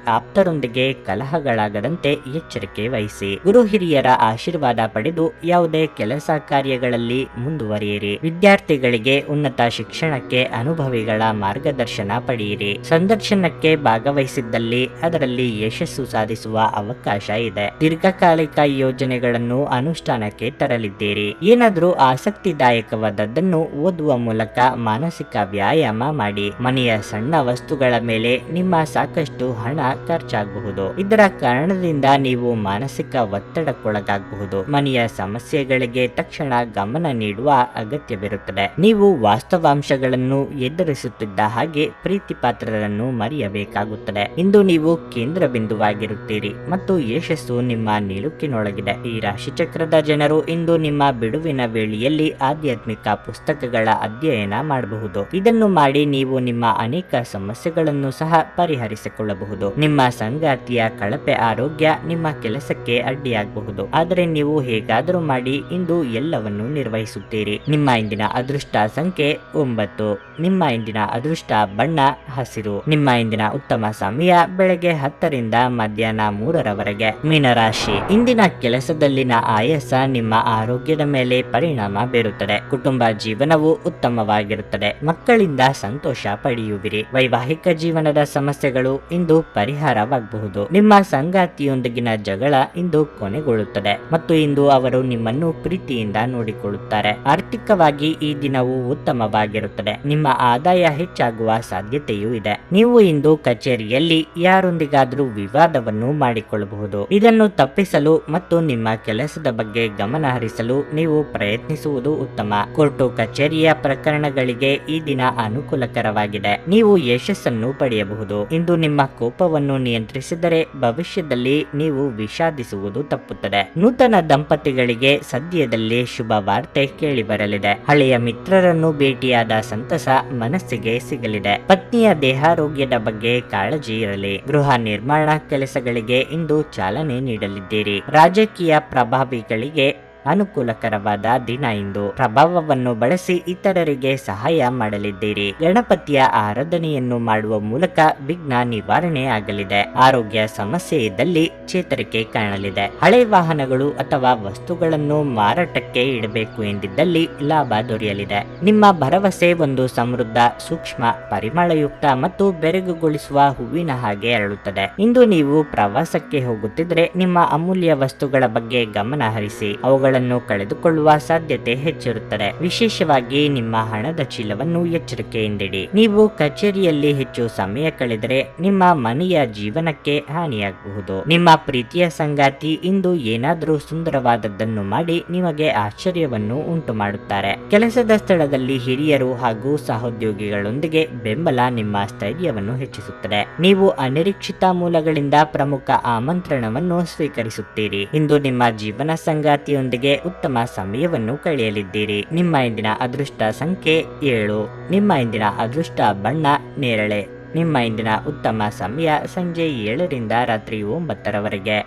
ಆಪ್ತರೊಂದಿಗೆ ಕಲಹಗಳಾಗದಂತೆ ಎಚ್ಚರಿಕೆ ವಹಿಸಿ. ಗುರು ಹಿರಿಯರ ಆಶೀರ್ವಾದ ಪಡೆದು ಯಾವುದೇ ಕೆಲಸ ಕಾರ್ಯಗಳಲ್ಲಿ ಮುಂದುವರಿಯಿರಿ. ವಿದ್ಯಾರ್ಥಿಗಳಿಗೆ ಉನ್ನತ ಶಿಕ್ಷಣಕ್ಕೆ ಅನುಭವಿಗಳ ಮಾರ್ಗದರ್ಶನ ಪಡೆಯಿರಿ. ಸಂದರ್ಶನಕ್ಕೆ ಭಾಗವಹಿಸಿದ್ದಲ್ಲಿ ಅದರಲ್ಲಿ ಯಶಸ್ಸು ಸಾಧಿಸುವ ಅವಕಾಶ ಇದೆ. ದೀರ್ಘಕಾಲಿಕ ಯೋಜನೆಗಳನ್ನು ಅನುಷ್ಠಾನಕ್ಕೆ ತರಲಿದ್ದೀರಿ. ಏನಾದರೂ ಆಸಕ್ತಿದಾಯಕವಾದದ್ದನ್ನು ಓದುವ ಮೂಲಕ ಮಾನಸಿಕ ವ್ಯಾಯಾಮ ಮಾಡಿ. ಮನೆಯ ಸಣ್ಣ ವಸ್ತುಗಳ ಮೇಲೆ ನಿಮ್ಮ ಸಾಕಷ್ಟು ಹಣ ಖರ್ಚಾಗಬಹುದು. ಇದರ ಕಾರಣದಿಂದ ನೀವು ಮಾನಸಿಕ ಒತ್ತಡಕ್ಕೊಳಗಾಗಬಹುದು. ಮನೆಯ ಸಮಸ್ಯೆಗಳಿಗೆ ತಕ್ಷಣ ಗಮನ ನೀಡುವ ಅಗತ್ಯವಿರುತ್ತದೆ. ನೀವು ವಾಸ್ತವಾಂಶಗಳನ್ನು ಎದುರಿಸುತ್ತಿದ್ದ ಹಾಗೆ ಪ್ರೀತಿ ಪಾತ್ರರನ್ನು ಮರೆಯಬೇಕಾಗುತ್ತದೆ. ಇಂದು ನೀವು ಕೇಂದ್ರ ಬಿಂದುವಾಗಿರುತ್ತೀರಿ ಮತ್ತು ಯಶಸ್ಸು ನಿಮ್ಮ ನಿಲುಕಿನೊಳಗಿದೆ. ಈ ರಾಶಿಚಕ್ರದ ಜನರು ಇಂದು ನಿಮ್ಮ ಬಿಡುವಿನ ವೇಳೆಯಲ್ಲಿ ಆಧ್ಯಾತ್ಮಿಕ ಪುಸ್ತಕಗಳ ಅಧ್ಯಯನ ಮಾಡಬಹುದು. ಇದನ್ನು ಮಾಡಿ ನೀವು ನಿಮ್ಮ ಅನೇಕ ಸಮಸ್ಯೆಗಳನ್ನು ಸಹ ಪರಿಹರಿಸಿಕೊಳ್ಳಬಹುದು. ನಿಮ್ಮ ಸಂಗಾತಿಯ ಕಳಪೆ ಆರೋಗ್ಯ ನಿಮ್ಮ ಕೆಲಸಕ್ಕೆ ಅಡ್ಡಿಯಾಗಬಹುದು. ಆದರೆ ನೀವು ಹೇಗಾದರೂ ಮಾಡಿ ಇಂದು ಎಲ್ಲವನ್ನು ನಿರ್ವಹಿಸುತ್ತೀರಿ. ನಿಮ್ಮ ಇಂದಿನ ಅದೃಷ್ಟ ಸಂಖ್ಯೆ ಒಂಬತ್ತು. ನಿಮ್ಮ ಇಂದಿನ ಅದೃಷ್ಟ ಬಣ್ಣ, ಹಸಿರು. ನಿಮ್ಮ ಇಂದಿನ ಉತ್ತಮ ಸಮಯ ಬೆಳಗ್ಗೆ ಹತ್ತರಿಂದ ಮಧ್ಯಾಹ್ನ ಮೂರರವರೆಗೆ. ಮೀನರಾಶಿ. ಇಂದಿನ ಕೆಲಸದಲ್ಲಿನ ಆಯಾಸ ನಿಮ್ಮ ಆರೋಗ್ಯದ ಮೇಲೆ ಪರಿಣಾಮ ಬೀರುತ್ತದೆ. ಕುಟುಂಬ ಜೀವನವು ಉತ್ತಮವಾಗಿರುತ್ತದೆ. ಮಕ್ಕಳಿಂದ ಸಂತೋಷ ಪಡೆಯುವಿರಿ. ವೈವಾಹಿಕ ಜೀವನದ ಸಮಸ್ಯೆಗಳು ಇಂದು ಪರಿಹಾರವಾಗಬಹುದು. ನಿಮ್ಮ ಸಂಗಾತಿಯೊಂದಿಗಿನ ಜಗಳ ಇಂದು ಕೊನೆಗೊಳ್ಳುತ್ತದೆ ಮತ್ತು ಇಂದು ಅವರು ನಿಮ್ಮನ್ನು ಪ್ರೀತಿಯಿಂದ ನೋಡಿಕೊಳ್ಳುತ್ತಾರೆ. ಆರ್ಥಿಕವಾಗಿ ಈ ದಿನವು ಉತ್ತಮವಾಗಿರುತ್ತದೆ. ನಿಮ್ಮ ಆದಾಯ ಹೆಚ್ಚಾಗುವ ಸಾಧ್ಯತೆಯೂ ಇದೆ. ನೀವು ಇಂದು ಕಚೇರಿಯಲ್ಲಿ ಯಾರೊಂದಿಗಾದರೂ ವಿವಾದವನ್ನು ಮಾಡಿಕೊಳ್ಳಬಹುದು. ಇದನ್ನು ತಪ್ಪಿಸಲು ಮತ್ತು ನಿಮ್ಮ ಕೆಲಸದ ಬಗ್ಗೆ ಗಮನ ಹರಿಸಲು ನೀವು ಪ್ರಯತ್ನಿಸುವುದು ಉತ್ತಮ. ಕೋರ್ಟು ಕಚೇರಿಯ ಪ್ರಕರಣಗಳಿಗೆ ಈ ದಿನ ಅನುಕೂಲಕರವಾಗಿದೆ. ನೀವು ಯಶಸ್ಸನ್ನು ಪಡೆಯಬಹುದು. ಇಂದು ನಿಮ್ಮ ಕೋಪವನ್ನು ನಿಯಂತ್ರಿಸಿದರೆ ಭವಿಷ್ಯದಲ್ಲಿ ನೀವು ವಿಷಾದಿಸುವುದು ತಪ್ಪುತ್ತದೆ. ನೂತನ ದಂಪತಿಗಳಿಗೆ ಸದ್ಯದಲ್ಲಿ ಶುಭ ವಾರ್ತೆ ಕೇಳಿ ಬರಲಿದೆ ಹಳೆಯ ಮಿತ್ರರನ್ನು ಭೇಟಿಯಾದ ಸಂತಸ ಮನಸ್ಸಿಗೆ ಸಿಗಲಿದೆ. ಪತ್ನಿಯ ದೇಹಾರೋಗ್ಯದ ಬಗ್ಗೆ ಕಾಳಜಿ ಇರಲಿ. ಗೃಹ ನಿರ್ಮಾಣ ಕೆಲಸಗಳಿಗೆ ಇಂದು ಚಾಲನೆ ನೀಡಲಿದ್ದೀರಿ. ರಾಜಕೀಯ ಪ್ರಭಾವಿಗಳಿಗೆ ಅನುಕೂಲಕರವಾದ ದಿನ ಇಂದು. ಪ್ರಭಾವವನ್ನು ಬಳಸಿ ಇತರರಿಗೆ ಸಹಾಯ ಮಾಡಲಿದ್ದೀರಿ. ಗಣಪತಿಯ ಆರಾಧನೆಯನ್ನು ಮಾಡುವ ಮೂಲಕ ವಿಘ್ನ ನಿವಾರಣೆ ಆಗಲಿದೆ. ಆರೋಗ್ಯ ಸಮಸ್ಯೆ ಇದ್ದಲ್ಲಿ ಚೇತರಿಕೆ ಕಾಣಲಿದೆ. ಹಳೆ ವಾಹನಗಳು ಅಥವಾ ವಸ್ತುಗಳನ್ನು ಮಾರಾಟಕ್ಕೆ ಇಡಬೇಕು ಎಂದಿದ್ದಲ್ಲಿ ಲಾಭ ದೊರೆಯಲಿದೆ. ನಿಮ್ಮ ಭರವಸೆ ಒಂದು ಸಮೃದ್ಧ, ಸೂಕ್ಷ್ಮ, ಪರಿಮಳಯುಕ್ತ ಮತ್ತು ಬೆರಗುಗೊಳಿಸುವ ಹೂವಿನ ಹಾಗೆ ಅರಳುತ್ತದೆ. ಇಂದು ನೀವು ಪ್ರವಾಸಕ್ಕೆ ಹೋಗುತ್ತಿದ್ರೆ ನಿಮ್ಮ ಅಮೂಲ್ಯ ವಸ್ತುಗಳ ಬಗ್ಗೆ ಗಮನ ಹರಿಸಿ. ಅವುಗಳನ್ನು ಕಳೆದುಕೊಳ್ಳುವ ಸಾಧ್ಯತೆ ಹೆಚ್ಚಿರುತ್ತದೆ. ವಿಶೇಷವಾಗಿ ನಿಮ್ಮ ಹಣದ ಚೀಲವನ್ನು ಎಚ್ಚರಿಕೆಯಿಂದಿಡಿ. ನೀವು ಕಚೇರಿಯಲ್ಲಿ ಹೆಚ್ಚು ಸಮಯ ಕಳೆದರೆ ನಿಮ್ಮ ಮನೆಯ ಜೀವನಕ್ಕೆ ಹಾನಿಯಾಗಬಹುದು. ನಿಮ್ಮ ಪ್ರೀತಿಯ ಸಂಗಾತಿ ಇಂದು ಏನಾದರೂ ಸುಂದರವಾದದ್ದನ್ನು ಮಾಡಿ ನಿಮಗೆ ಆಶ್ಚರ್ಯವನ್ನು ಉಂಟು ಮಾಡುತ್ತಾರೆ ಕೆಲಸದ ಸ್ಥಳದಲ್ಲಿ ಹಿರಿಯರು ಹಾಗೂ ಸಹೋದ್ಯೋಗಿಗಳೊಂದಿಗೆ ಬೆಂಬಲ ನಿಮ್ಮ ಸ್ಥೈರ್ಯವನ್ನು ಹೆಚ್ಚಿಸುತ್ತದೆ. ನೀವು ಅನಿರೀಕ್ಷಿತ ಮೂಲಗಳಿಂದ ಪ್ರಮುಖ ಆಮಂತ್ರಣವನ್ನು ಸ್ವೀಕರಿಸುತ್ತೀರಿ. ಇಂದು ನಿಮ್ಮ ಜೀವನ ಸಂಗಾತಿಯೊಂದಿಗೆ ಉತ್ತಮ ಸಮಯವನ್ನು ಕಳೆಯಲಿದ್ದೀರಿ. ನಿಮ್ಮ ಇಂದಿನ ಅದೃಷ್ಟ ಸಂಖ್ಯೆ ಏಳು. ನಿಮ್ಮ ಇಂದಿನ ಅದೃಷ್ಟ ಬಣ್ಣ, ನೇರಳೆ. ನಿಮ್ಮ ಇಂದಿನ ಉತ್ತಮ ಸಮಯ ಸಂಜೆ ಏಳರಿಂದ ರಾತ್ರಿ ಒಂಬತ್ತರವರೆಗೆ.